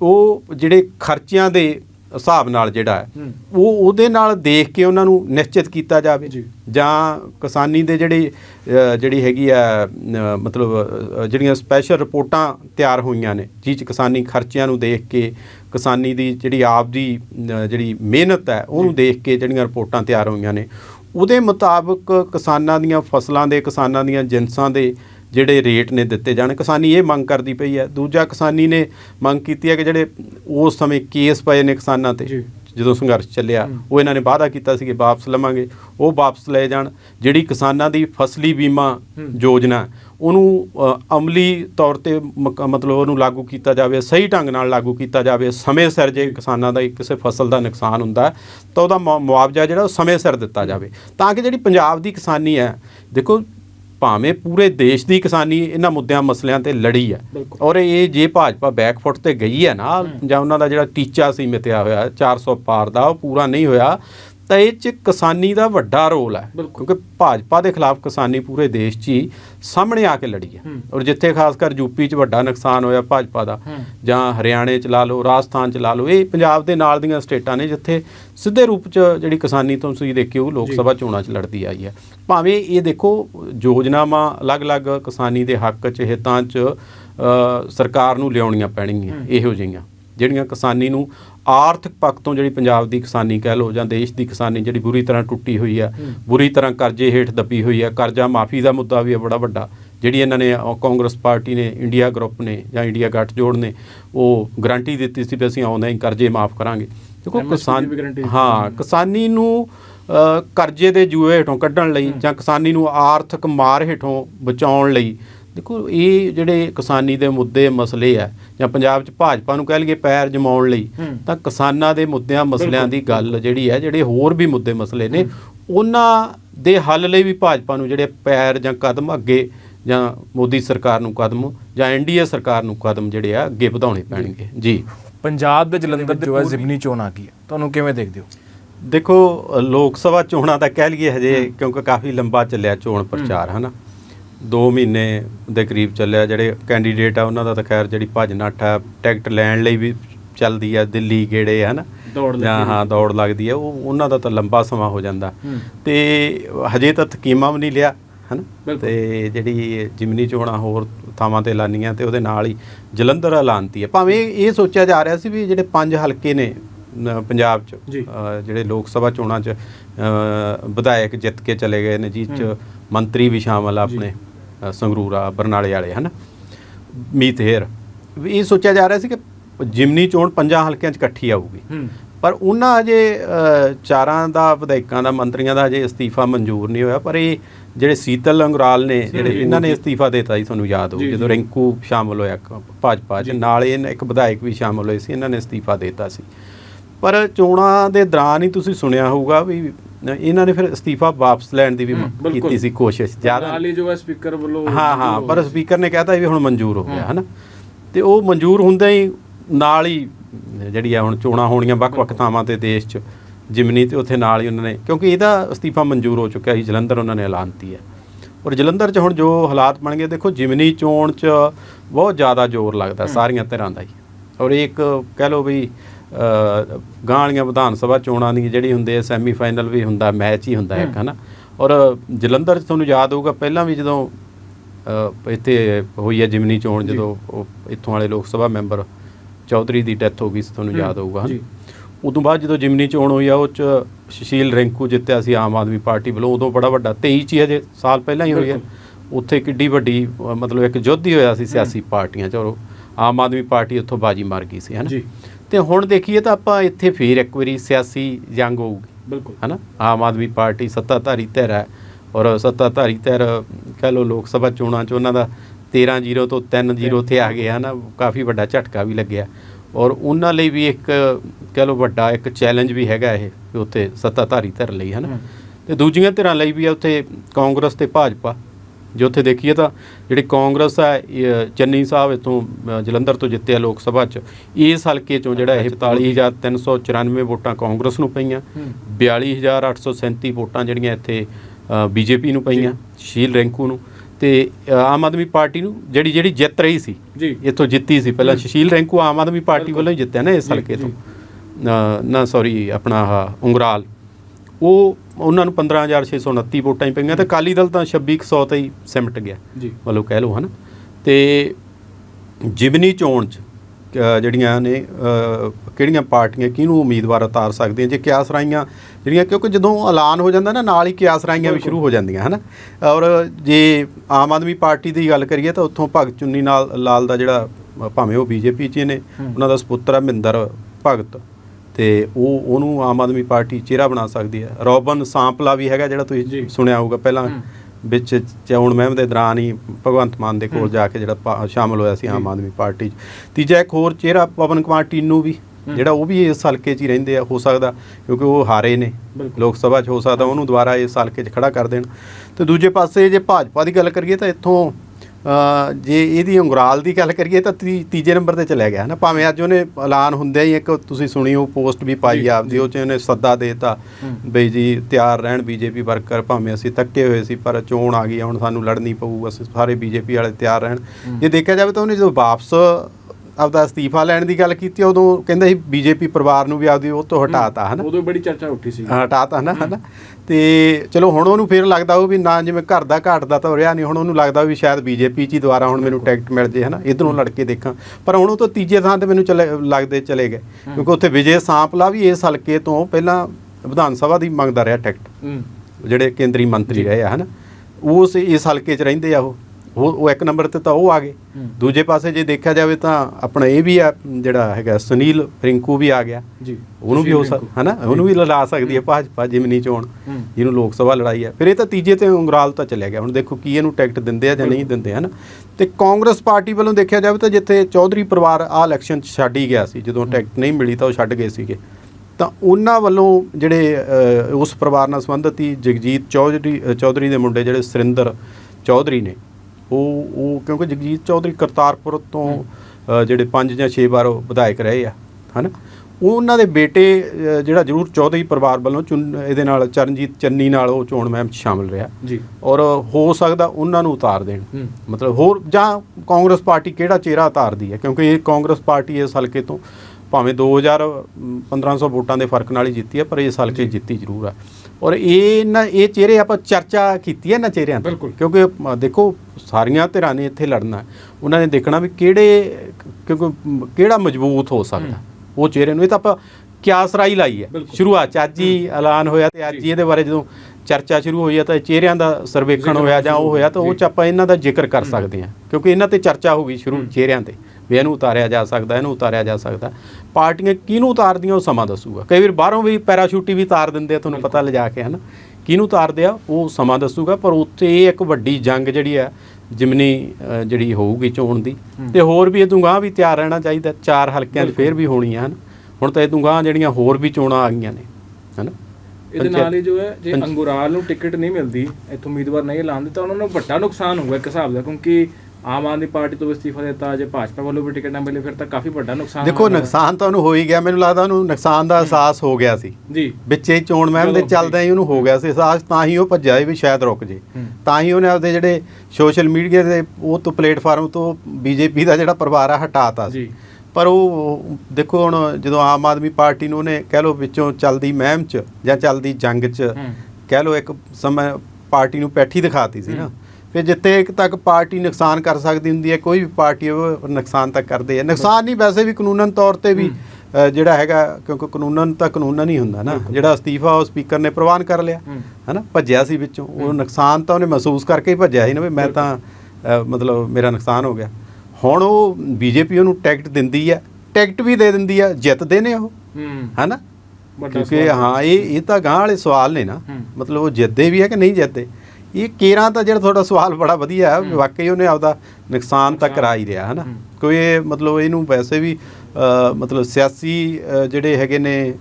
ਉਹ ਜਿਹੜੇ ਖਰਚਿਆਂ ਦੇ ਹਿਸਾਬ ਨਾਲ ਜਿਹੜਾ ਹੈ। ਉਹ ਉਹਦੇ ਨਾਲ ਦੇਖ ਕੇ ਉਹਨਾਂ ਨੂੰ ਨਿਸ਼ਚਿਤ ਕੀਤਾ ਜਾਵੇ ਜੀ। ਕਿਸਾਨੀ ਦੇ ਜਿਹੜੇ ਜਿਹੜੀ ਹੈਗੀ ਆ ਮਤਲਬ ਜਿਹੜੀਆਂ ਸਪੈਸ਼ਲ ਰਿਪੋਰਟਾਂ ਤਿਆਰ ਹੋਈਆਂ ਨੇ ਜਿਹ 'ਚ ਕਿਸਾਨੀ ਖਰਚਿਆਂ ਨੂੰ ਦੇਖ ਕੇ ਕਿਸਾਨੀ ਦੀ ਜਿਹੜੀ ਆਪ ਦੀ ਜਿਹੜੀ ਮਿਹਨਤ ਹੈ ਉਹਨੂੰ ਦੇਖ ਕੇ ਜਿਹੜੀਆਂ ਰਿਪੋਰਟਾਂ ਤਿਆਰ ਹੋਈਆਂ ਨੇ ਉਹਦੇ ਮੁਤਾਬਕ ਕਿਸਾਨਾਂ ਦੀਆਂ ਫਸਲਾਂ ਦੇ ਕਿਸਾਨਾਂ ਦੀਆਂ ਜਿਨਸਾਂ ਦੇ ਜਿਹੜੇ ਰੇਟ ਨੇ ਦਿੱਤੇ ਜਾਣ ਕਿਸਾਨੀ ਇਹ ਮੰਗ ਕਰਦੀ ਪਈ ਹੈ ਦੂਜਾ ਕਿਸਾਨੀ ਨੇ ਮੰਗ ਕੀਤੀ ਹੈ ਕਿ ਜਿਹੜੇ ਉਸ ਸਮੇਂ ਕੇਸ ਪਏ ਨੇ ਕਿਸਾਨਾਂ ਤੇ। ਜਦੋਂ ਸੰਘਰਸ਼ ਚੱਲਿਆ। ਉਹ ਇਹਨਾਂ ਨੇ ਵਾਅਦਾ ਕੀਤਾ ਸੀ ਕਿ ਵਾਪਸ ਲਵਾਂਗੇ ਉਹ ਵਾਪਸ ਲਏ ਜਾਣ ਜਿਹੜੀ ਕਿਸਾਨਾਂ ਦੀ ਫਸਲੀ ਬੀਮਾ। ਯੋਜਨਾ ਉਹਨੂੰ ਅਮਲੀ ਤੌਰ ਤੇ ਮਤਲਬ ਉਹਨੂੰ ਲਾਗੂ ਕੀਤਾ ਜਾਵੇ ਸਹੀ ਢੰਗ ਨਾਲ ਲਾਗੂ ਕੀਤਾ ਜਾਵੇ ਸਮੇਂ ਸਿਰ ਜੇ ਕਿਸਾਨਾਂ ਦਾ ਕਿਸੇ ਫਸਲ ਦਾ ਨੁਕਸਾਨ ਹੁੰਦਾ ਤਾਂ ਉਹਦਾ ਮੁਆ- ਮੁਆਵਜ਼ਾ ਜਿਹੜਾ ਉਹ ਸਮੇਂ ਸਿਰ ਦਿੱਤਾ ਜਾਵੇ ਤਾਂ ਕਿ ਜਿਹੜੀ ਪੰਜਾਬ ਦੀ ਕਿਸਾਨੀ ਹੈ ਦੇਖੋ ਭਾਵੇਂ ਪੂਰੇ ਦੇਸ਼ ਦੀ ਕਿਸਾਨੀ ਇਹਨਾਂ ਮੁੱਦਿਆਂ ਮਸਲਿਆਂ ਤੇ ਲੜੀ ਹੈ। ਔਰ ਇਹ ਜੇ ਭਾਜਪਾ ਬੈਕਫੁੱਟ ਤੇ ਗਈ ਹੈ ਨਾ ਜਾਂ ਉਹਨਾਂ ਦਾ ਜਿਹੜਾ ਟੀਚਾ ਸੀ ਮਿੱਥਿਆ ਹੋਇਆ 400 ਪਾਰ ਦਾ ਉਹ ਪੂਰਾ ਨਹੀਂ ਹੋਇਆ। ਤਾਂ ਇਹ ਚ ਕਿਸਾਨੀ ਦਾ ਵੱਡਾ ਰੋਲ ਹੈ। ਕਿਉਂਕਿ ਭਾਜਪਾ ਦੇ ਖਿਲਾਫ ਕਿਸਾਨੀ ਪੂਰੇ ਦੇਸ਼ 'ਚ ਹੀ ਸਾਹਮਣੇ ਆ ਕੇ ਲੜੀ ਹੈ। ਔਰ ਜਿੱਥੇ ਖਾਸ ਕਰ ਯੂਪੀ 'ਚ ਵੱਡਾ ਨੁਕਸਾਨ ਹੋਇਆ ਭਾਜਪਾ ਦਾ। ਜਾਂ ਹਰਿਆਣੇ 'ਚ ਲਾ ਲਓ ਰਾਜਸਥਾਨ 'ਚ ਲਾ ਲਓ ਇਹ ਪੰਜਾਬ ਦੇ ਨਾਲ ਦੀਆਂ ਸਟੇਟਾਂ ਨੇ ਜਿੱਥੇ ਸਿੱਧੇ ਰੂਪ 'ਚ ਜਿਹੜੀ ਕਿਸਾਨੀ ਤੋਂ ਤੁਸੀਂ ਦੇਖਿਓ ਲੋਕ। ਸਭਾ ਚੋਣਾਂ 'ਚ ਲੜਦੀ ਆਈ ਹੈ ਭਾਵੇਂ ਇਹ ਦੇਖੋ ਯੋਜਨਾਵਾਂ ਅਲੱਗ-ਅਲੱਗ ਕਿਸਾਨੀ ਦੇ ਹੱਕ 'ਚ ਹਿੱਤਾਂ 'ਚ ਸਰਕਾਰ ਨੂੰ ਲਿਆਉਣੀਆਂ ਪੈਣਗੀਆਂ। ਇਹੋ ਜਿਹੀਆਂ ਜਿਹੜੀਆਂ ਕਿਸਾਨੀ ਨੂੰ ਆਰਥਿਕ ਪੱਖ ਤੋਂ ਜਿਹੜੀ ਪੰਜਾਬ ਦੀ ਕਿਸਾਨੀ ਕਹਿ ਲਓ ਜਾਂ ਦੇਸ਼ ਦੀ ਕਿਸਾਨੀ ਜਿਹੜੀ ਬੁਰੀ ਤਰ੍ਹਾਂ ਟੁੱਟੀ ਹੋਈ ਆ। ਬੁਰੀ ਤਰ੍ਹਾਂ ਕਰਜ਼ੇ ਹੇਠ ਦੱਬੀ ਹੋਈ ਆ ਕਰਜ਼ਾ ਮਾਫੀ ਦਾ ਮੁੱਦਾ ਵੀ ਹੈ ਬੜਾ ਵੱਡਾ। ਜਿਹੜੀ ਇਹਨਾਂ ਨੇ ਕਾਂਗਰਸ ਪਾਰਟੀ ਨੇ ਇੰਡੀਆ ਗਰੁੱਪ ਨੇ ਜਾਂ ਇੰਡੀਆ ਗੱਠਜੋੜ ਨੇ ਉਹ ਗਾਰੰਟੀ ਦਿੱਤੀ ਸੀ ਵੀ ਅਸੀਂ ਆਉਂਦੇ ਹੀ ਕਰਜ਼ੇ ਮਾਫ ਕਰਾਂਗੇ। ਦੇਖੋ ਕਿਸਾਨ ਹਾਂ ਕਿਸਾਨੀ ਨੂੰ ਕਰਜ਼ੇ ਦੇ ਜੂਏ ਹੇਠੋਂ ਕੱਢਣ ਲਈ ਜਾਂ ਕਿਸਾਨੀ ਨੂੰ ਆਰਥਿਕ ਮਾਰ ਹੇਠੋਂ ਬਚਾਉਣ ਲਈ ਦੇਖੋ ਇਹ ਜਿਹੜੇ ਕਿਸਾਨੀ ਦੇ ਮੁੱਦੇ ਮਸਲੇ ਆ ਜਾਂ ਪੰਜਾਬ 'ਚ ਭਾਜਪਾ ਨੂੰ ਕਹਿ ਲਈਏ ਪੈਰ ਜਮਾਉਣ ਲਈ। ਤਾਂ ਕਿਸਾਨਾਂ ਦੇ ਮੁੱਦਿਆਂ ਮਸਲਿਆਂ ਦੀ ਗੱਲ ਜਿਹੜੀ ਹੈ ਜਿਹੜੇ ਹੋਰ ਵੀ ਮੁੱਦੇ ਮਸਲੇ ਨੇ ਉਹਨਾਂ ਦੇ ਹੱਲ ਲਈ ਵੀ ਭਾਜਪਾ ਨੂੰ ਜਿਹੜੇ ਪੈਰ ਜਾਂ ਕਦਮ ਅੱਗੇ ਜਾਂ ਮੋਦੀ ਸਰਕਾਰ ਨੂੰ ਕਦਮ ਜਾਂ ਐਨਡੀਏ ਸਰਕਾਰ ਨੂੰ ਕਦਮ ਜਿਹੜੇ ਆ ਅੱਗੇ ਵਧਾਉਣੇ ਪੈਣਗੇ। ਜੀ। ਪੰਜਾਬ ਦੇ ਜਲੰਧਰ ਦੇ ਜੋ ਹੈ ਜ਼ਿਮਨੀ ਚੋਣ ਆ ਗਈ ਹੈ। ਤੁਹਾਨੂੰ ਕਿਵੇਂ ਦੇਖਦੇ ਹੋ? ਦੇਖੋ ਲੋਕ ਸਭਾ ਚੋਣਾਂ ਦਾ ਕਹਿ ਲਈਏ ਹਜੇ ਕਿਉਂਕਿ ਕਾਫੀ ਲੰਬਾ ਚੱਲਿਆ ਚੋਣ ਪ੍ਰਚਾਰ ਹਨਾ? 2 ਮਹੀਨੇ ਦੇ ਕਰੀਬ ਚੱਲਿਆ। ਜਿਹੜੇ ਕੈਂਡੀਡੇਟ ਆ ਉਹਨਾਂ ਦਾ ਤਾਂ ਖੈਰ ਜਿਹੜੀ ਭੱਜ ਨੱਠ ਆ ਟਿਕਟ ਲੈਣ ਲਈ ਵੀ ਚੱਲਦੀ ਆ ਦਿੱਲੀ ਗੇੜੇ ਹਨਾ? ਦੌੜ ਲੱਗੀ ਜਾਂ ਹਾਂ ਦੌੜ ਲੱਗਦੀ ਆ। ਉਹ ਉਹਨਾਂ ਦਾ ਤਾਂ ਲੰਬਾ ਸਮਾਂ ਹੋ ਜਾਂਦਾ। ਤੇ ਹਜੇ ਤਾਂ ਤਕੀਮਾ ਵੀ ਨਹੀਂ ਲਿਆ ਹਨਾ। ਤੇ ਜਿਹੜੀ ਜਿਮਨੀ ਚੋਣਾਂ ਹੋਰ ਥਾਵਾਂ ਤੇ ਲਾਨੀਆਂ ਤੇ ਉਹਦੇ ਨਾਲ ਹੀ ਜਲੰਧਰ ਐਲਾਨਤੀ ਹੈ ਭਾਵੇਂ ਇਹ ਸੋਚਿਆ ਜਾ ਰਿਹਾ ਸੀ ਵੀ ਜਿਹੜੇ ਪੰਜ ਹਲਕੇ ਨੇ ਪੰਜਾਬ ਚ ਜੀ। ਜਿਹੜੇ ਲੋਕ ਸਭਾ ਚੋਣਾਂ ਚ ਵਿਧਾਇਕ ਜਿੱਤ ਕੇ ਚਲੇ ਗਏ ਨੇ ਜਿਸ ਚ ਮੰਤਰੀ ਵੀ ਸ਼ਾਮਲ ਆ ਆਪਣੇ। ਸੰਗਰੂਰਾ ਬਰਨਾਲੇ ਵਾਲੇ ਹਨਾ। ਮੀਤ ਹੇਰ। ਇਹ ਸੋਚਿਆ ਜਾ ਰਿਹਾ ਸੀ ਕਿ ਜਿਮਨੀ ਚੋਣ ਪੰਜਾਂ ਹਲਕਿਆਂ ਚ ਇਕੱਠੀ ਆਊਗੀ। ਪਰ ਉਹਨਾਂ ਅਜੇ ਚਾਰਾਂ ਦਾ ਵਿਧਾਇਕਾਂ ਦਾ ਮੰਤਰੀਆਂ ਦਾ ਅਜੇ ਅਸਤੀਫਾ ਮਨਜ਼ੂਰ ਨਹੀਂ ਹੋਇਆ। ਪਰ ਇਹ ਜਿਹੜੇ ਸੀਤਲ ਅੰਗਰਾਲ ਨੇ ਜਿਹੜੇ ਇਹਨਾਂ ਨੇ ਅਸਤੀਫਾ ਦਿੱਤਾ ਸੀ ਤੁਹਾਨੂੰ ਯਾਦ ਹੋਊ ਜਦੋਂ। ਰਿੰਕੂ ਸ਼ਾਮਲ ਹੋਇਆ ਭਾਜਪਾ 'ਚ। ਨਾਲ ਇਹ ਇੱਕ ਵਿਧਾਇਕ ਵੀ ਸ਼ਾਮਲ ਹੋਏ ਸੀ ਇਹਨਾਂ ਨੇ ਅਸਤੀਫਾ ਦਿੱਤਾ ਸੀ। ਪਰ ਚੋਣਾਂ ਦੇ ਦੌਰਾਨ ਹੀ ਤੁਸੀਂ ਸੁਣਿਆ ਹੋਊਗਾ ਵੀ ਇਹਨਾਂ ਨੇ ਫਿਰ ਅਸਤੀਫਾ ਵਾਪਸ ਲੈਣ ਦੀ ਵੀ। ਕੀਤੀ ਸੀ ਕੋਸ਼ਿਸ਼। ਜ਼ਿਆਦਾ ਨਾਲ ਹੀ ਜੋ ਹੈ ਸਪੀਕਰ ਵੱਲੋਂ ਹਾਂ ਹਾਂ ਪਰ ਸਪੀਕਰ ਨੇ ਕਹਿਤਾ ਵੀ ਹੁਣ ਮਨਜ਼ੂਰ ਹੋ ਗਿਆ। ਹਨਾ? ਤੇ ਉਹ ਮਨਜ਼ੂਰ ਹੁੰਦੇ ਹੀ ਨਾਲ ਹੀ ਜਿਹੜੀ ਆ ਹੁਣ ਚੋਣਾਂ ਹੋਣੀਆਂ ਵੱਖ-ਵੱਖ ਥਾਵਾਂ ਤੇ ਦੇਸ਼ 'ਚ ਜਿਮਨੀ ਤੇ ਉੱਥੇ ਨਾਲ ਹੀ ਉਹਨਾਂ ਨੇ ਕਿਉਂਕਿ ਇਹਦਾ ਅਸਤੀਫਾ ਮਨਜ਼ੂਰ ਹੋ ਚੁੱਕਿਆ ਸੀ ਜਲੰਧਰ ਉਹਨਾਂ ਨੇ ਐਲਾਨਤੀ ਹੈ। ਔਰ ਜਲੰਧਰ 'ਚ ਹੁਣ ਜੋ ਹਾਲਾਤ ਬਣ ਗਏ ਦੇਖੋ ਜਿਮਨੀ ਚੋਣ 'ਚ ਬਹੁਤ ਜ਼ਿਆਦਾ ਜ਼ੋਰ ਲੱਗਦਾ ਸਾਰੀਆਂ ਧਿਰਾਂ ਦਾ ਹੀ। ਔਰ ਇਹ ਇੱਕ ਕਹਿ ਲਓ ਵੀ ਅ, ਗਾਂ ਵਾਲੀਆਂ ਵਿਧਾਨ ਸਭਾ ਚੋਣਾਂ ਦੀ ਜਿਹੜੀ ਹੁੰਦੇ ਆ ਸੈਮੀਫਾਈਨਲ ਵੀ ਹੁੰਦਾ ਮੈਚ ਹੀ ਹੁੰਦਾ ਇੱਕ ਹਨਾ? ਔਰ ਜਲੰਧਰ 'ਚ ਤੁਹਾਨੂੰ ਯਾਦ ਹੋਊਗਾ ਪਹਿਲਾਂ ਵੀ ਜਦੋਂ ਇੱਥੇ ਹੋਈ ਹੈ ਜਿਮਨੀ ਚੋਣ। ਜਦੋਂ ਉਹ ਇੱਥੋਂ ਵਾਲੇ ਲੋਕ ਸਭਾ ਮੈਂਬਰ ਚੌਧਰੀ ਦੀ ਡੈਥ ਹੋ ਗਈ ਸੀ ਤੁਹਾਨੂੰ ਹੂੰ, ਯਾਦ ਹੋਊਗਾ ਜੀ। ਉਦੋਂ ਬਾਅਦ ਜਦੋਂ ਜਿਮਨੀ ਚੋਣ ਹੋਈ ਆ ਉਹ ਚ ਸੁਸ਼ੀਲ ਰਿੰਕੂ ਜਿੱਤਿਆ ਸੀ ਆਮ ਆਦਮੀ ਪਾਰਟੀ ਵੱਲੋਂ ਉਦੋਂ ਬੜਾ ਵੱਡਾ 23 ਚ ਹੀ ਹਜੇ ਸਾਲ ਪਹਿਲਾਂ ਹੀ ਹੋਈ ਹੈ। ਉੱਥੇ ਕਿੱਡੀ ਵੱਡੀ ਮਤਲਬ ਇੱਕ ਯੁੱਧ ਹੀ ਹੋਇਆ ਸੀ ਸਿਆਸੀ ਪਾਰਟੀਆਂ ਚ ਔਰ ਆਮ ਆਦਮੀ ਪਾਰਟੀ ਉੱਥੋਂ ਬਾਜੀ ਮਾਰ ਗਈ ਸੀ ਹਨਾ? ਜੀ। ਤੇ ਹੁਣ ਦੇਖੀਏ ਤਾਂ ਆਪਾਂ ਇੱਥੇ ਫੇਰ ਇੱਕ ਵਾਰੀ ਸਿਆਸੀ ਜੰਗ ਹੋਊਗੀ। ਬਿਲਕੁਲ। ਹਨਾ? ਆਮ ਆਦਮੀ ਪਾਰਟੀ ਸੱਤਾਧਾਰੀ ਧਿਰ ਹੈ ਔਰ ਸੱਤਾਧਾਰੀ ਧਿਰ ਕਹਿ ਲਓ ਲੋਕ ਸਭਾ ਚੋਣਾਂ 'ਚ ਉਹਨਾਂ ਦਾ 13-0 ਤੋਂ 3-0 ਤੇ ਆ ਗਿਆ ਹਨਾ ਕਾਫੀ ਵੱਡਾ ਝਟਕਾ ਵੀ ਲੱਗਿਆ। ਔਰ ਉਹਨਾਂ ਲਈ ਵੀ ਇੱਕ ਕਹਿ ਲਓ ਵੱਡਾ ਇੱਕ ਚੈਲੰਜ ਵੀ ਹੈਗਾ ਇਹ ਉੱਥੇ ਸੱਤਾਧਾਰੀ ਧਿਰ ਲਈ ਹਨਾ। ਤੇ ਦੂਜੀਆਂ ਧਿਰਾਂ ਲਈ ਵੀ ਆ ਉੱਥੇ ਕਾਂਗਰਸ ਤੇ ਭਾਜਪਾ। ਜੇ ਉੱਥੇ ਦੇਖੀਏ ਤਾਂ ਜਿਹੜੀ ਕਾਂਗਰਸ ਹੈ ਚੰਨੀ ਸਾਹਿਬ ਇਥੋਂ ਜਲੰਧਰ ਤੋਂ ਜਿੱਤਿਆ ਲੋਕ ਸਭਾ 'ਚ ਇਸ ਹਲਕੇ 'ਚੋਂ ਜਿਹੜਾ ਇਹ 45394 ਵੋਟਾਂ ਕਾਂਗਰਸ ਨੂੰ ਪਈਆਂ ਹੂੰ। 42837 ਵੋਟਾਂ ਜਿਹੜੀਆਂ ਇੱਥੇ ਬੀਜੇਪੀ ਨੂੰ ਪਈਆਂ ਸ਼ੀਲ ਰੈਂਕੂ ਨੂੰ। ਤੇ ਆਮ ਆਦਮੀ ਪਾਰਟੀ ਨੂੰ ਜਿਹੜੀ ਜਿਹੜੀ ਜਿੱਤ ਰਹੀ ਸੀ ਜੀ। ਇੱਥੋਂ ਜਿੱਤੀ ਸੀ। ਪਹਿਲਾਂ ਸੁਸ਼ੀਲ ਰੈਂਕੂ ਆਮ ਆਦਮੀ ਪਾਰਟੀ ਵੱਲੋਂ ਹੀ ਜਿੱਤਿਆ ਨਾ ਇਸ ਹਲਕੇ। ਤੋਂ। ਨਾ ਸੌਰੀ ਆਪਣਾ ਉਂਗਰਾਲ। ਉਹ ਉਹਨਾਂ ਨੂੰ 15629 ਵੋਟਾਂ ਹੀ ਪਈਆਂ ਤੇ ਅਕਾਲੀ ਦਲ ਤਾਂ 2600 ਤੇ ਹੀ ਸਿਮਟ ਗਿਆ ਜੀ। ਮਤਲਬ ਕਹਿ ਲਓ ਹਨਾ। ਤੇ ਜਿਮਨੀ ਚੋਣ ਚ ਜਿਹੜੀਆਂ ਨੇ ਕਿਹੜੀਆਂ ਪਾਰਟੀਆਂ ਕਿਹਨੂੰ ਉਮੀਦਵਾਰ ਉਤਾਰ ਸਕਦੀਆਂ ਜੇ ਕਿਆਸ ਰਾਈਆਂ ਜਿਹੜੀਆਂ ਕਿਉਂਕਿ ਜਦੋਂ ਐਲਾਨ ਹੋ ਜਾਂਦਾ ਨਾ ਨਾਲ ਹੀ ਕਿਆਸ ਰਾਈਆਂ ਵੀ ਸ਼ੁਰੂ ਹੋ ਜਾਂਦੀਆਂ ਹਨਾ। ਔਰ ਜੇ ਆਮ ਆਦਮੀ ਪਾਰਟੀ ਦੀ ਗੱਲ ਕਰੀਏ ਤਾਂ ਉੱਥੋਂ ਭਗਤ ਚੁੰਨੀ ਨਾਲ ਲਾਲ ਦਾ ਜਿਹੜਾ ਭਾਵੇਂ ਉਹ ਬੀਜੇਪੀ 'ਚ ਨੇ। ਉਹਨਾਂ ਦਾ ਸਪੁੱਤਰ ਹੈ ਮਹਿੰਦਰ ਭਗਤ। ਤੇ ਉਹ ਉਹਨੂੰ ਆਮ ਆਦਮੀ ਪਾਰਟੀ ਚਿਹਰਾ ਬਣਾ ਸਕਦੀ ਹੈ। ਰੋਬਨ ਸਾਂਪਲਾ ਵੀ ਹੈਗਾ ਜਿਹੜਾ। ਤੁਸੀਂ ਸੁਣਿਆ ਹੋਊਗਾ ਪਹਿਲਾਂ। ਵਿੱਚ ਚੌਣ ਮਹਿਮ ਦੇ ਦੌਰਾਨ ਹੀ ਭਗਵੰਤ ਮਾਨ ਦੇ ਕੋਲ ਜਾ ਕੇ ਜਿਹੜਾ ਸ਼ਾਮਲ ਹੋਇਆ ਸੀ ਆਮ ਆਦਮੀ ਪਾਰਟੀ 'ਚ। ਤੀਜਾ ਇੱਕ ਹੋਰ ਚਿਹਰਾ ਪਵਨ ਕੁਮਾਰ ਟੀਨੂ ਵੀ ਜਿਹੜਾ ਉਹ ਵੀ ਇਸ ਹਲਕੇ 'ਚ ਹੀ ਰਹਿੰਦੇ ਆ ਹੋ ਸਕਦਾ ਕਿਉਂਕਿ ਉਹ ਹਾਰੇ ਨੇ। ਲੋਕ ਸਭਾ 'ਚ ਹੋ ਸਕਦਾ ਉਹਨੂੰ ਦੁਬਾਰਾ ਇਸ ਹਲਕੇ 'ਚ ਖੜਾ ਕਰ ਦੇਣ। ਤੇ ਦੂਜੇ ਪਾਸੇ ਜੇ ਭਾਜਪਾ ਦੀ ਗੱਲ ਕਰੀਏ ਤਾਂ ਇੱਥੋਂ ਜੇ ਇਹਦੀ ਉਂਗਰਾਲ ਦੀ ਗੱਲ ਕਰੀਏ ਤਾਂ ਤੀਜੇ ਨੰਬਰ ਤੇ ਚਲੇ ਗਿਆ ਨਾ? ਭਾਵੇਂ ਅੱਜ ਉਹਨੇ ਐਲਾਨ ਹੁੰਦਿਆਂ ਹੀ ਇੱਕ ਤੁਸੀਂ ਸੁਣੀ ਉਹ ਪੋਸਟ ਵੀ ਪਾਈ ਆਪਦੀ ਉਹ 'ਚ ਉਹਨੇ ਸੱਦਾ ਦੇਤਾ। ਬਈ ਜੀ ਤਿਆਰ ਰਹਿਣ ਬੀਜੇਪੀ ਵਰਕਰ ਭਾਵੇਂ ਅਸੀਂ ਤੱਕੇ ਹੋਏ ਸੀ ਪਰ ਚੋਣ ਆ ਗਈ ਹੁਣ ਸਾਨੂੰ ਲੜਨੀ ਪਊ ਅਸੀਂ ਸਾਰੇ ਬੀਜੇਪੀ ਵਾਲੇ ਤਿਆਰ ਰਹਿਣ। ਜੇ ਦੇਖਿਆ ਜਾਵੇ ਤਾਂ ਉਹਨੇ ਜਦੋਂ ਵਾਪਸ ਆਪਦਾ ਅਸਤੀਫਾ ਲੈਣ ਦੀ ਗੱਲ ਕੀਤੀ ਉਦੋਂ ਕਹਿੰਦਾ ਸੀ ਬੀਜੇਪੀ ਪਰਿਵਾਰ ਨੂੰ ਵੀ ਆਪਦੀ ਉਹ ਤੋਂ ਹਟਾਤਾ ਹਨਾ? ਉਦੋਂ ਬੜੀ ਚਰਚਾ ਉੱਠੀ ਸੀ। ਹਟਾਤਾ ਨਾ ਹਨਾ? ਤੇ ਚਲੋ ਹੁਣ ਉਹਨੂੰ ਫੇਰ ਲੱਗਦਾ ਉਹ ਵੀ ਨਾ ਜਿਵੇਂ ਘਰ ਦਾ ਘਾਟਦਾ ਤਾਂ ਰਿਹਾ ਨਹੀਂ ਹੁਣ ਉਹਨੂੰ ਲੱਗਦਾ ਵੀ ਸ਼ਾਇਦ ਬੀਜੇਪੀ ਚ ਹੀ ਦੁਬਾਰਾ ਹੁਣ ਮੈਨੂੰ ਟਿਕਟ ਮਿਲ ਜੇ ਹਨਾ? ਇਧਰੋਂ ਲੜ ਕੇ ਦੇਖਾਂ। ਪਰ ਹੁਣ ਉਹ ਤਾਂ ਤੀਜੇ ਥਾਂ ਤੇ ਮੈਨੂੰ ਚਲੇ ਲੱਗਦੇ ਚਲੇ ਗਏ। ਕਿਉਂਕਿ ਉੱਥੇ ਵਿਜੇ ਸਾਂਪਲਾ ਵੀ ਇਸ ਹਲਕੇ ਤੋਂ ਪਹਿਲਾਂ ਵਿਧਾਨ ਸਭਾ ਦੀ ਮੰਗਦਾ ਰਿਹਾ ਟਿਕਟ। ਜਿਹੜੇ ਕੇਂਦਰੀ ਮੰਤਰੀ ਰਹੇ ਆ ਹਨਾ? ਉਸ ਇਸ ਹਲਕੇ 'ਚ ਰਹਿੰਦੇ ਆ ਉਹ। ਉਹ ਉਹ ਇੱਕ ਨੰਬਰ ਤੇ ਤਾਂ ਉਹ ਆ ਗਏ। ਦੂਜੇ ਪਾਸੇ ਜੇ ਦੇਖਿਆ ਜਾਵੇ ਤਾਂ ਆਪਣਾ ਇਹ ਵੀ ਆ ਜਿਹੜਾ ਹੈਗਾ ਸੁਨੀਲ ਰਿੰਕੂ ਵੀ ਆ ਗਿਆ। ਜੀ। ਉਹਨੂੰ ਵੀ ਹੋ ਸੁਸ਼ੀਲ ਸਕ ਹਨਾ? ਉਹਨੂੰ ਵੀ ਲੜਾ ਸਕਦੀ ਹੈ ਭਾਜਪਾ ਜਿਮਨੀ ਚੋਣ। ਜਿਹਨੂੰ ਲੋਕ ਸਭਾ ਲੜਾਈ ਹੈ ਫਿਰ ਇਹ ਤਾਂ ਤੀਜੇ ਤੇ ਉਂਗਰਾਲ ਤਾਂ ਚੱਲਿਆ ਗਿਆ। ਹੁਣ ਦੇਖੋ ਕੀ ਇਹਨੂੰ ਟਿਕਟ ਦਿੰਦੇ ਆ ਜਾਂ ਨਹੀਂ ਦਿੰਦੇ ਹਨਾ? ਤੇ ਕਾਂਗਰਸ ਪਾਰਟੀ ਵੱਲੋਂ ਦੇਖਿਆ ਜਾਵੇ ਤਾਂ ਜਿੱਥੇ ਚੌਧਰੀ ਪਰਿਵਾਰ ਆ ਇਲੈਕਸ਼ਨ 'ਚ ਛੱਡ ਹੀ ਗਿਆ ਸੀ ਜਦੋਂ ਟਿਕਟ ਨਹੀਂ ਮਿਲੀ ਤਾਂ ਉਹ ਛੱਡ ਗਏ ਸੀਗੇ। ਤਾਂ ਉਹਨਾਂ ਵੱਲੋਂ ਜਿਹੜੇ ਉਸ ਪਰਿਵਾਰ ਨਾਲ ਸੰਬੰਧਿਤ ਹੀ ਜਗਜੀਤ ਚੌਧਰੀ ਚੌਧਰੀ ਦੇ ਮੁੰਡੇ ਜਿਹੜੇ ਸੁਰਿੰਦਰ ਚੌਧਰੀ ਨੇ ਉਹ ਉਹ ਕਿਉਂਕਿ ਜਗਜੀਤ ਚੌਧਰੀ ਕਰਤਾਰਪੁਰ ਤੋਂ ਜਿਹੜੇ 5 ਜਾਂ 6 ਵਾਰ ਵਿਧਾਇਕ ਰਹੇ ਆ ਹਨਾ? ਉਹਨਾਂ ਦੇ ਬੇਟੇ ਜਿਹੜਾ ਜ਼ਰੂਰ ਚੌਧਰੀ ਪਰਿਵਾਰ ਵੱਲੋਂ ਇਹਦੇ ਨਾਲ ਚਰਨਜੀਤ ਚੰਨੀ ਨਾਲ ਉਹ ਚੋਣ ਮੁਹਿੰਮ 'ਚ ਸ਼ਾਮਲ ਰਿਹਾ। ਜੀ। ਔਰ ਹੋ ਸਕਦਾ ਉਹਨਾਂ ਨੂੰ ਉਤਾਰ ਦੇਣ। ਮਤਲਬ ਹੋਰ ਜਾਂ ਕਾਂਗਰਸ ਪਾਰਟੀ ਕਿਹੜਾ ਚਿਹਰਾ ਉਤਾਰਦੀ ਹੈ? ਕਿਉਂਕਿ ਇਹ ਕਾਂਗਰਸ ਪਾਰਟੀ ਇਸ ਹਲਕੇ ਤੋਂ ਭਾਵੇਂ 2000 ਅਮ, 1500 ਵੋਟਾਂ ਦੇ ਫ਼ਰਕ ਨਾਲ ਹੀ ਜਿੱਤੀ ਹੈ ਪਰ ਇਸ ਹਲਕੇ ਜਿੱਤੀ ਜ਼ਰੂਰ ਆ ਔਰ ਇਹ ਨਾ ਇਹ ਚਿਹਰੇ ਆਪਾਂ ਚਰਚਾ ਕੀਤੀ ਹੈ ਨਾ ਚਿਹਰਿਆਂ ਬਿਲਕੁਲ। ਕਿਉਂਕਿ ਦੇਖੋ ਸਾਰੀਆਂ ਧਿਰਾਂ ਨੇ ਇੱਥੇ ਲੜਨਾ ਉਹਨਾਂ ਨੇ ਦੇਖਣਾ ਵੀ ਕਿਹੜੇ ਕਿਉਂਕਿ ਕਿਹੜਾ ਮਜ਼ਬੂਤ ਹੋ ਸਕਦਾ। ਉਹ ਚਿਹਰੇ ਨੂੰ ਇਹ ਤਾਂ ਆਪਾਂ ਕਿਆਸ ਰਾਈ ਲਾਈ ਹੈ। ਸ਼ੁਰੂਆਤ ਅੱਜ ਹੀ ਐਲਾਨ ਹੋਇਆ ਤੇ ਅੱਜ ਹੀ ਇਹਦੇ ਬਾਰੇ ਜਦੋਂ ਚਰਚਾ ਸ਼ੁਰੂ ਹੋਈ ਹੈ ਤਾਂ ਚਿਹਰਿਆਂ ਦਾ ਸਰਵੇਖਣ ਹੋਇਆ ਜਾਂ ਉਹ ਹੋਇਆ ਤਾਂ ਉਹ। ਚ ਆਪਾਂ ਇਹਨਾਂ ਦਾ ਜ਼ਿਕਰ ਕਰ ਸਕਦੇ ਹਾਂ। ਕਿਉਂਕਿ ਇਹਨਾਂ ਤੇ ਚਰਚਾ ਹੋ ਗਈ ਸ਼ੁਰੂ ਚਿਹਰਿਆਂ ਤੇ ਵੀ ਇਹਨੂੰ ਉਤਾਰਿਆ ਜਾ ਸਕਦਾ ਇਹਨੂੰ ਉਤਾਰਿਆ ਜਾ ਸਕਦਾ। ਪਾਰਟੀਆਂ ਕਿਹਨੂੰ ਉਤਾਰਦੀਆਂ ਉਹ ਸਮਾਂ ਦੱਸੂਗਾ। ਕਈ ਵਾਰ ਬਾਹਰੋਂ ਵੀ ਪੈਰਾਸ਼ੂਟੀ ਵੀ ਉਤਾਰ ਦਿੰਦੇ ਆ ਤੁਹਾਨੂੰ ਪਤਾ ਲਿਜਾ ਕੇ ਹਨਾ? ਕਿਹਨੂੰ ਉਤਾਰਦੇ ਆ ਉਹ ਸਮਾਂ ਦੱਸੂਗਾ ਪਰ ਉੱਥੇ ਇਹ ਇੱਕ ਵੱਡੀ ਜੰਗ ਜਿਹੜੀ ਆ ਜਿਮਨੀ ਜਿਹੜੀ ਹੋਊਗੀ ਚੋਣ ਦੀ। ਤੇ ਹੋਰ ਵੀ ਇਹ ਦੁੰਗਾਂ ਵੀ ਤਿਆਰ ਰਹਿਣਾ ਚਾਹੀਦਾ ਚਾਰ ਹਲਕਿਆਂ 'ਚ ਫੇਰ ਵੀ ਹੋਣੀਆਂ ਹਨ? ਹੁਣ ਤਾਂ ਇਹ ਦੁੰਗਾਂ ਜਿਹੜੀਆਂ ਹੋਰ ਵੀ ਚੋਣਾਂ ਆ ਗਈਆਂ ਨੇ ਹਨਾ? ਇਹਦੇ ਨਾਲ ਹੀ ਜੋ ਹੈ ਜੇ ਅੰਗੁਰਾਲ ਨੂੰ ਟਿਕਟ ਨਹੀਂ ਮਿਲਦੀ ਇੱਥੋਂ ਉਮੀਦਵਾਰ ਨਹੀਂ ਐਲਾਨ ਦਿੱਤਾ ਉਹਨਾਂ ਨੂੰ ਵੱਡਾ ਨੁਕਸਾਨ ਹੋਊਗਾ ਇੱਕ ਹਿਸਾਬ ਦਾ ਕਿਉਂਕਿ ਆਮ ਆਦਮੀ ਪਾਰਟੀ ਤੋਂ ਅਸਤੀਫਾ ਦਿੱਤਾ ਜੇ ਭਾਜਪਾ ਵੱਲੋਂ ਵੀ ਟਿਕਟ ਨਾ ਮਿਲੇ ਫਿਰ ਤਾਂ ਕਾਫੀ ਵੱਡਾ ਨੁਕਸਾਨ ਦੇਖੋ। ਨੁਕਸਾਨ ਤਾਂ ਉਹਨੂੰ ਹੋ ਹੀ ਗਿਆ ਮੈਨੂੰ ਲੱਗਦਾ ਉਹਨੂੰ ਨੁਕਸਾਨ ਦਾ ਅਹਿਸਾਸ ਹੋ ਗਿਆ ਸੀ। ਜੀ। ਵਿੱਚੇ ਚੋਣ ਮਹਿਮ ਦੇ ਚਲੋ, ਚੱਲਦਿਆਂ ਹੀ ਉਹਨੂੰ ਹੋ ਗਿਆ ਸੀ ਅਹਿਸਾਸ ਤਾਂ ਹੀ ਉਹ ਭੱਜਿਆ ਵੀ ਸ਼ਾਇਦ ਰੁਕ ਜੇ। ਤਾਂ ਹੀ ਉਹਨੇ ਆਪਦੇ ਜਿਹੜੇ ਸੋਸ਼ਲ ਮੀਡੀਆ ਦੇ ਉਹ ਤੋਂ ਪਲੇਟਫਾਰਮ ਤੋਂ ਬੀਜੇਪੀ ਦਾ ਜਿਹੜਾ ਪਰਿਵਾਰ ਆ ਹਟਾਤਾ ਸੀ। ਪਰ ਉਹ ਦੇਖੋ ਹੁਣ ਜਦੋਂ ਆਮ ਆਦਮੀ ਪਾਰਟੀ ਨੂੰ ਉਹਨੇ ਕਹਿ ਲਓ ਵਿੱਚੋਂ ਚੱਲਦੀ ਮਹਿਮ 'ਚ ਜਾਂ ਚੱਲਦੀ ਜੰਗ 'ਚ ਕਹਿ ਲਓ ਇੱਕ ਸਮਾਂ ਪਾਰਟੀ ਨੂੰ ਪੈਠੀ ਦਿਖਾਤੀ ਸੀ ਨਾ। ਫਿਰ ਜਿੱਥੇ ਇੱਕ ਤੱਕ ਪਾਰਟੀ ਨੁਕਸਾਨ ਕਰ ਸਕਦੀ ਹੁੰਦੀ ਹੈ ਕੋਈ ਵੀ ਪਾਰਟੀ ਉਹ ਨੁਕਸਾਨ ਤਾਂ ਕਰਦੇ ਆ ਨੁਕਸਾਨ ਨਹੀਂ ਵੈਸੇ ਵੀ ਕਾਨੂੰਨਨ ਤੌਰ ਤੇ ਵੀ ਜਿਹੜਾ ਹੈਗਾ ਕਿਉਂਕਿ ਕਾਨੂੰਨਨ ਤਾਂ ਕਾਨੂੰਨਨ ਹੀ ਹੁੰਦਾ ਨਾ। ਜਿਹੜਾ ਅਸਤੀਫਾ ਉਹ ਸਪੀਕਰ ਨੇ ਪ੍ਰਵਾਨ ਕਰ ਲਿਆ ਹੂੰ। ਹਨਾ ਭੱਜਿਆ ਸੀ ਵਿੱਚੋਂ। ਉਹ ਨੁਕਸਾਨ ਤਾਂ ਉਹਨੇ ਮਹਿਸੂਸ ਕਰਕੇ ਹੀ ਭੱਜਿਆ ਸੀ ਨਾ ਵੀ ਮੈਂ ਤਾਂ ਮਤਲਬ ਮੇਰਾ ਨੁਕਸਾਨ ਹੋ ਗਿਆ। ਹੁਣ ਉਹ ਬੀਜੇਪੀ ਉਹਨੂੰ ਟਿਕਟ ਦਿੰਦੀ ਹੈ ਟਿਕਟ ਵੀ ਦੇ ਦਿੰਦੀ ਹੈ ਜਿੱਤਦੇ ਨੇ ਉਹ ਹੂੰ। ਹਨਾ? ਕਿਉਂਕਿ। ਹਾਂ ਇਹ ਇਹ ਤਾਂ ਗਾਂ ਵਾਲੇ ਸਵਾਲ ਨੇ ਨਾ। ਹੂੰ। ਮਤਲਬ ਉਹ ਜਿੱਤਦੇ ਵੀ ਹੈ ਕਿ ਨਹੀਂ ਜਿੱਤਦੇ? ਇਹ ਕੇਰਾਂ ਤਾਂ ਜਿਹੜਾ ਤੁਹਾਡਾ ਸਵਾਲ ਬੜਾ ਵਧੀਆ ਹੈ ਵਾਕਈ ਉਹਨੇ ਆਪਦਾ ਨੁਕਸਾਨ ਤਾਂ ਕਰਾ ਹੀ ਰਿਹਾ ਹਨਾ? ਹੂੰ। ਕੋਈ ਇਹ ਮਤਲਬ ਇਹਨੂੰ ਵੈਸੇ ਵੀ ਮਤਲਬ ਸਿਆਸੀ ਜਿਹੜੇ ਹੈਗੇ ਨੇ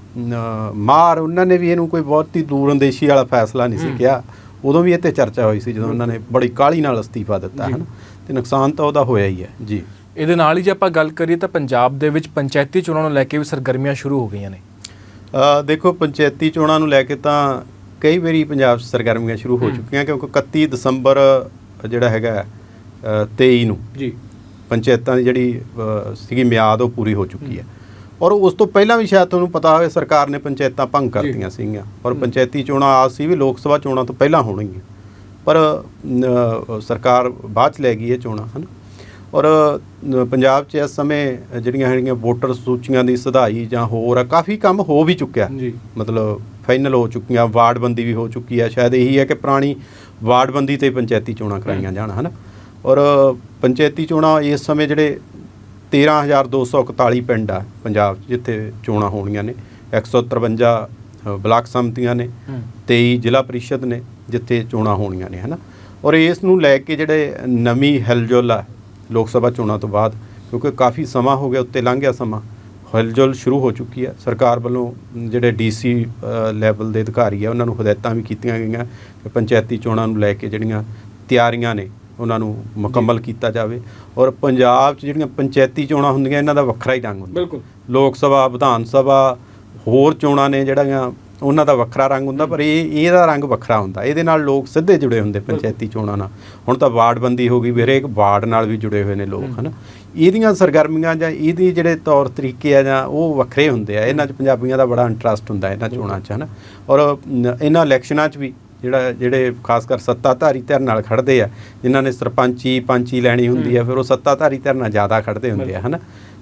ਮਾਰ ਉਹਨਾਂ ਨੇ ਵੀ ਇਹਨੂੰ ਕੋਈ ਬਹੁਤੀ ਦੂਰ ਅੰਦੇਸ਼ੀ ਵਾਲਾ ਫੈਸਲਾ ਨਹੀਂ ਸੀ ਕਿਹਾ। ਉਦੋਂ ਵੀ ਇਹ ਤੇ ਚਰਚਾ ਹੋਈ ਸੀ ਜਦੋਂ ਉਹਨਾਂ ਨੇ ਬੜੀ ਕਾਹਲੀ ਨਾਲ ਅਸਤੀਫਾ ਦਿੱਤਾ। ਹਨਾ? ਤੇ ਨੁਕਸਾਨ ਤਾਂ ਉਹਦਾ ਹੋਇਆ ਹੀ ਹੈ ਜੀ। ਇਹਦੇ ਨਾਲ ਹੀ ਜੇ ਆਪਾਂ ਗੱਲ ਕਰੀਏ ਤਾਂ ਪੰਜਾਬ ਦੇ ਵਿੱਚ ਪੰਚਾਇਤੀ ਚੋਣਾਂ ਨੂੰ ਲੈ ਕੇ ਵੀ ਸਰਗਰਮੀਆਂ ਸ਼ੁਰੂ ਹੋ ਗਈਆਂ ਨੇ। ਦੇਖੋ ਪੰਚਾਇਤੀ ਚੋਣਾਂ ਨੂੰ ਲੈ ਕੇ ਤਾਂ ਕਈ ਵਾਰੀ ਪੰਜਾਬ 'ਚ ਸਰਗਰਮੀਆਂ ਸ਼ੁਰੂ ਹੋ ਚੁੱਕੀਆਂ ਕਿਉਂਕਿ 31 ਦਸੰਬਰ ਜਿਹੜਾ ਹੈਗਾ ਅ, 23 ਨੂੰ ਜੀ। ਪੰਚਾਇਤਾਂ ਦੀ ਜਿਹੜੀ ਸੀਗੀ ਮਿਆਦ ਉਹ ਪੂਰੀ ਹੋ ਚੁੱਕੀ ਹੈ। ਔਰ ਉਸ ਤੋਂ ਪਹਿਲਾਂ ਵੀ ਸ਼ਾਇਦ ਤੁਹਾਨੂੰ ਪਤਾ ਹੋਵੇ ਸਰਕਾਰ ਨੇ ਪੰਚਾਇਤਾਂ ਭੰਗ ਕਰਤੀਆਂ ਸੀਗੀਆਂ। ਔਰ ਪੰਚਾਇਤੀ ਚੋਣਾਂ ਆ ਸੀ ਵੀ ਲੋਕ ਸਭਾ ਚੋਣਾਂ ਤੋਂ ਪਹਿਲਾਂ ਹੋਣਗੀਆਂ। ਪਰ ਸਰਕਾਰ ਬਾਅਦ ਚ ਲੈ ਗਈ ਇਹ ਚੋਣਾਂ ਹਨ। ਔਰ ਪੰਜਾਬ 'ਚ ਇਸ ਸਮੇਂ ਜਿਹੜੀਆਂ ਹੈਗੀਆਂ ਵੋਟਰ ਸੂਚੀਆਂ ਦੀ ਸੁਧਾਈ ਜਾਂ ਹੋਰ ਆ ਕਾਫੀ ਕੰਮ ਹੋ ਵੀ ਚੁੱਕਿਆ। ਜੀ। ਮਤਲਬ ਫਾਈਨਲ ਹੋ ਚੁੱਕੀਆਂ ਵਾਰਡਬੰਦੀ ਵੀ ਹੋ ਚੁੱਕੀ ਹੈ। ਸ਼ਾਇਦ ਇਹੀ ਹੈ ਕਿ ਪੁਰਾਣੀ ਵਾਰਡਬੰਦੀ ਤੇ ਪੰਚਾਇਤੀ ਚੋਣਾਂ ਕਰਾਈਆਂ ਜਾਣ ਹਨਾ? ਔਰ ਪੰਚਾਇਤੀ ਚੋਣਾਂ ਇਸ ਸਮੇਂ ਜਿਹੜੇ 13241 ਪਿੰਡ ਆ ਪੰਜਾਬ ਜਿੱਥੇ ਚੋਣਾਂ ਹੋਣੀਆਂ ਨੇ। 153 ਅ, ਬਲਾਕ ਸੰਮਤੀਆਂ ਨੇ ਹੂੰ। 23 ਜ਼ਿਲ੍ਹਾ ਪ੍ਰੀਸ਼ਦ ਨੇ ਜਿੱਥੇ ਚੋਣਾਂ ਹੋਣੀਆਂ ਨੇ ਹਨਾ? ਔਰ ਇਸ ਨੂੰ ਲੈ ਕੇ ਜਿਹੜੇ ਨਵੀਂ ਹਿਲਜੁਲ ਆ ਲੋਕ ਸਭਾ ਚੋਣਾਂ ਤੋਂ ਬਾਅਦ ਕਿਉਂਕਿ ਕਾਫੀ ਸਮਾਂ ਹੋ ਗਿਆ ਉੱਤੇ ਲੰਘ ਗਿਆ ਸਮਾਂ ਹਲਚਲ ਸ਼ੁਰੂ ਹੋ ਚੁੱਕੀ ਹੈ। ਸਰਕਾਰ ਵੱਲੋਂ ਜਿਹੜੇ ਡੀਸੀ ਲੈਵਲ ਦੇ ਅਧਿਕਾਰੀ ਆ ਉਹਨਾਂ ਨੂੰ ਹਦਾਇਤਾਂ ਵੀ ਕੀਤੀਆਂ ਗਈਆਂ ਕਿ ਪੰਚਾਇਤੀ ਚੋਣਾਂ ਨੂੰ ਲੈ ਕੇ ਜਿਹੜੀਆਂ ਤਿਆਰੀਆਂ ਨੇ ਉਹਨਾਂ ਨੂੰ ਮੁਕੰਮਲ ਕੀਤਾ ਜਾਵੇ। ਔਰ ਪੰਜਾਬ 'ਚ ਜਿਹੜੀਆਂ ਪੰਚਾਇਤੀ ਚੋਣਾਂ ਹੁੰਦੀਆਂ ਇਹਨਾਂ ਦਾ ਵੱਖਰਾ ਹੀ ਰੰਗ ਹੁੰਦਾ। ਬਿਲਕੁਲ। ਲੋਕ ਸਭਾ ਵਿਧਾਨ ਸਭਾ ਹੋਰ ਚੋਣਾਂ ਨੇ ਜਿਹੜੀਆਂ ਉਹਨਾਂ ਦਾ ਵੱਖਰਾ ਰੰਗ ਹੁੰਦਾ ਪਰ ਇਹ ਇਹਦਾ ਰੰਗ ਵੱਖਰਾ ਹੁੰਦਾ। ਇਹਦੇ ਨਾਲ ਲੋਕ ਸਿੱਧੇ ਜੁੜੇ ਹੁੰਦੇ ਪੰਚਾਇਤੀ ਚੋਣਾਂ ਨਾਲ। ਹੁਣ ਤਾਂ ਵਾਰਡਬੰਦੀ ਹੋ ਗਈ ਵੀ ਹਰੇਕ ਵਾਰਡ ਨਾਲ ਵੀ ਜੁੜੇ ਹੋਏ ਨੇ ਲੋਕ ਹਨਾ? ਇਹਦੀਆਂ ਸਰਗਰਮੀਆਂ ਜਾਂ ਇਹਦੀ ਜਿਹੜੇ ਤੌਰ ਤਰੀਕੇ ਆ ਜਾਂ ਉਹ ਵੱਖਰੇ ਹੁੰਦੇ ਆ। ਇਹਨਾਂ 'ਚ ਪੰਜਾਬੀਆਂ ਦਾ ਬੜਾ ਇੰਟਰਸਟ ਹੁੰਦਾ ਇਹਨਾਂ ਚੋਣਾਂ 'ਚ ਹਨਾ? ਔਰ ਇਹਨਾਂ ਇਲੈਕਸ਼ਨਾਂ 'ਚ ਵੀ ਜਿਹੜਾ ਜਿਹੜੇ ਖਾਸ ਕਰ ਸੱਤਾਧਾਰੀ ਧਿਰ ਨਾਲ ਖੜਦੇ ਆ ਜਿਨ੍ਹਾਂ ਨੇ ਸਰਪੰਚੀ ਪੰਚੀ ਲੈਣੀ ਹੁੰਦੀ ਆ ਫਿਰ ਉਹ ਸੱਤਾਧਾਰੀ ਧਿਰ ਨਾਲ ਜ਼ਿਆਦਾ ਖੜਦੇ ਹੁੰਦੇ ਆ ਹਨਾ?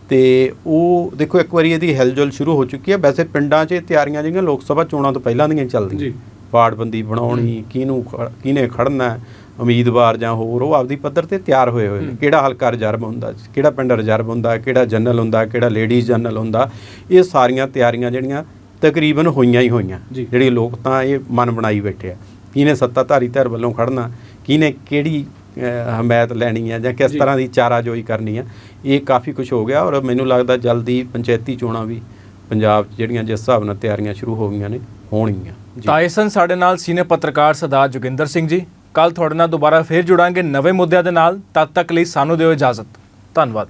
ਤੇ ਉਹ ਦੇਖੋ ਇੱਕ ਵਾਰੀ ਇਹਦੀ ਹਿਲਜੁਲ ਸ਼ੁਰੂ ਹੋ ਚੁੱਕੀ ਹੈ ਵੈਸੇ ਪਿੰਡਾਂ 'ਚ ਤਿਆਰੀਆਂ ਜਿਹੜੀਆਂ ਲੋਕ ਸਭਾ ਚੋਣਾਂ ਤੋਂ ਪਹਿਲਾਂ ਦੀਆਂ ਚੱਲਦੀਆਂ। ਜੀ। ਵਾਰਡਬੰਦੀ ਬਣਾਉਣੀ ਕਿਹਨੂੰ ਕਿਹਨੇ ਖੜਨਾ ਉਮੀਦਵਾਰ ਜਾਂ ਹੋਰ ਉਹ ਆਪਦੀ ਪੱਧਰ ਤੇ ਤਿਆਰ ਹੋਏ ਹੋਏ ਨੇ। ਕਿਹੜਾ ਹਲਕਾ ਰਿਜ਼ਰਵ ਹੁੰਦਾ ਕਿਹੜਾ ਪਿੰਡ ਰਿਜ਼ਰਵ ਹੁੰਦਾ ਕਿਹੜਾ ਜਨਰਲ ਹੁੰਦਾ ਕਿਹੜਾ ਲੇਡੀਜ਼ ਜਨਰਲ ਹੁੰਦਾ ਇਹ ਸਾਰੀਆਂ ਤਿਆਰੀਆਂ ਜਿਹੜੀਆਂ ਤਕਰੀਬਨ ਹੋਈਆਂ ਹੀ ਹੋਈਆਂ। ਜਿਹੜੀ ਲੋਕ ਤਾਂ ਇਹ ਮਨ ਬਣਾਈ ਬੈਠੇ ਆ। ਕਿਹਨੇ ਸੱਤਾਧਾਰੀ ਧਿਰ ਵੱਲੋਂ ਖੜਨਾ ਕਿਹਨੇ ਕਿਹੜੀ ਹਮਾਇਤ ਲੈਣੀ ਹੈ ਜਾਂ ਕਿਸ। ਤਰ੍ਹਾਂ ਦੀ ਚਾਰਾਜੋਈ ਕਰਨੀ ਹੈ ਇਹ ਕਾਫੀ ਕੁਝ ਹੋ ਗਿਆ ਔਰ ਮੈਨੂੰ ਲੱਗਦਾ ਜਲਦੀ ਪੰਚਾਇਤੀ ਚੋਣਾਂ ਵੀ ਪੰਜਾਬ 'ਚ ਜਿਹੜੀਆਂ ਜਿਸ ਹਿਸਾਬ ਨਾਲ ਤਿਆਰੀਆਂ ਸ਼ੁਰੂ ਹੋ ਗਈਆਂ ਨੇ ਹੋਣਗੀਆਂ। ਜੀ। ਤਾਇਸਨ ਸਾਡੇ ਨਾਲ ਸੀਨੀਅਰ ਪੱਤਰਕਾਰ ਸਰਦਾਰ ਜੋਗਿੰਦਰ ਸਿੰਘ ਜੀ। ਕੱਲ ਤੁਹਾਡੇ ਨਾਲ ਦੁਬਾਰਾ ਫੇਰ ਜੁੜਾਂਗੇ ਨਵੇਂ ਮੁੱਦਿਆਂ ਦੇ ਨਾਲ। ਤਦ ਤੱਕ ਲਈ ਸਾਨੂੰ ਦਿਓ ਇਜਾਜ਼ਤ। ਧੰਨਵਾਦ।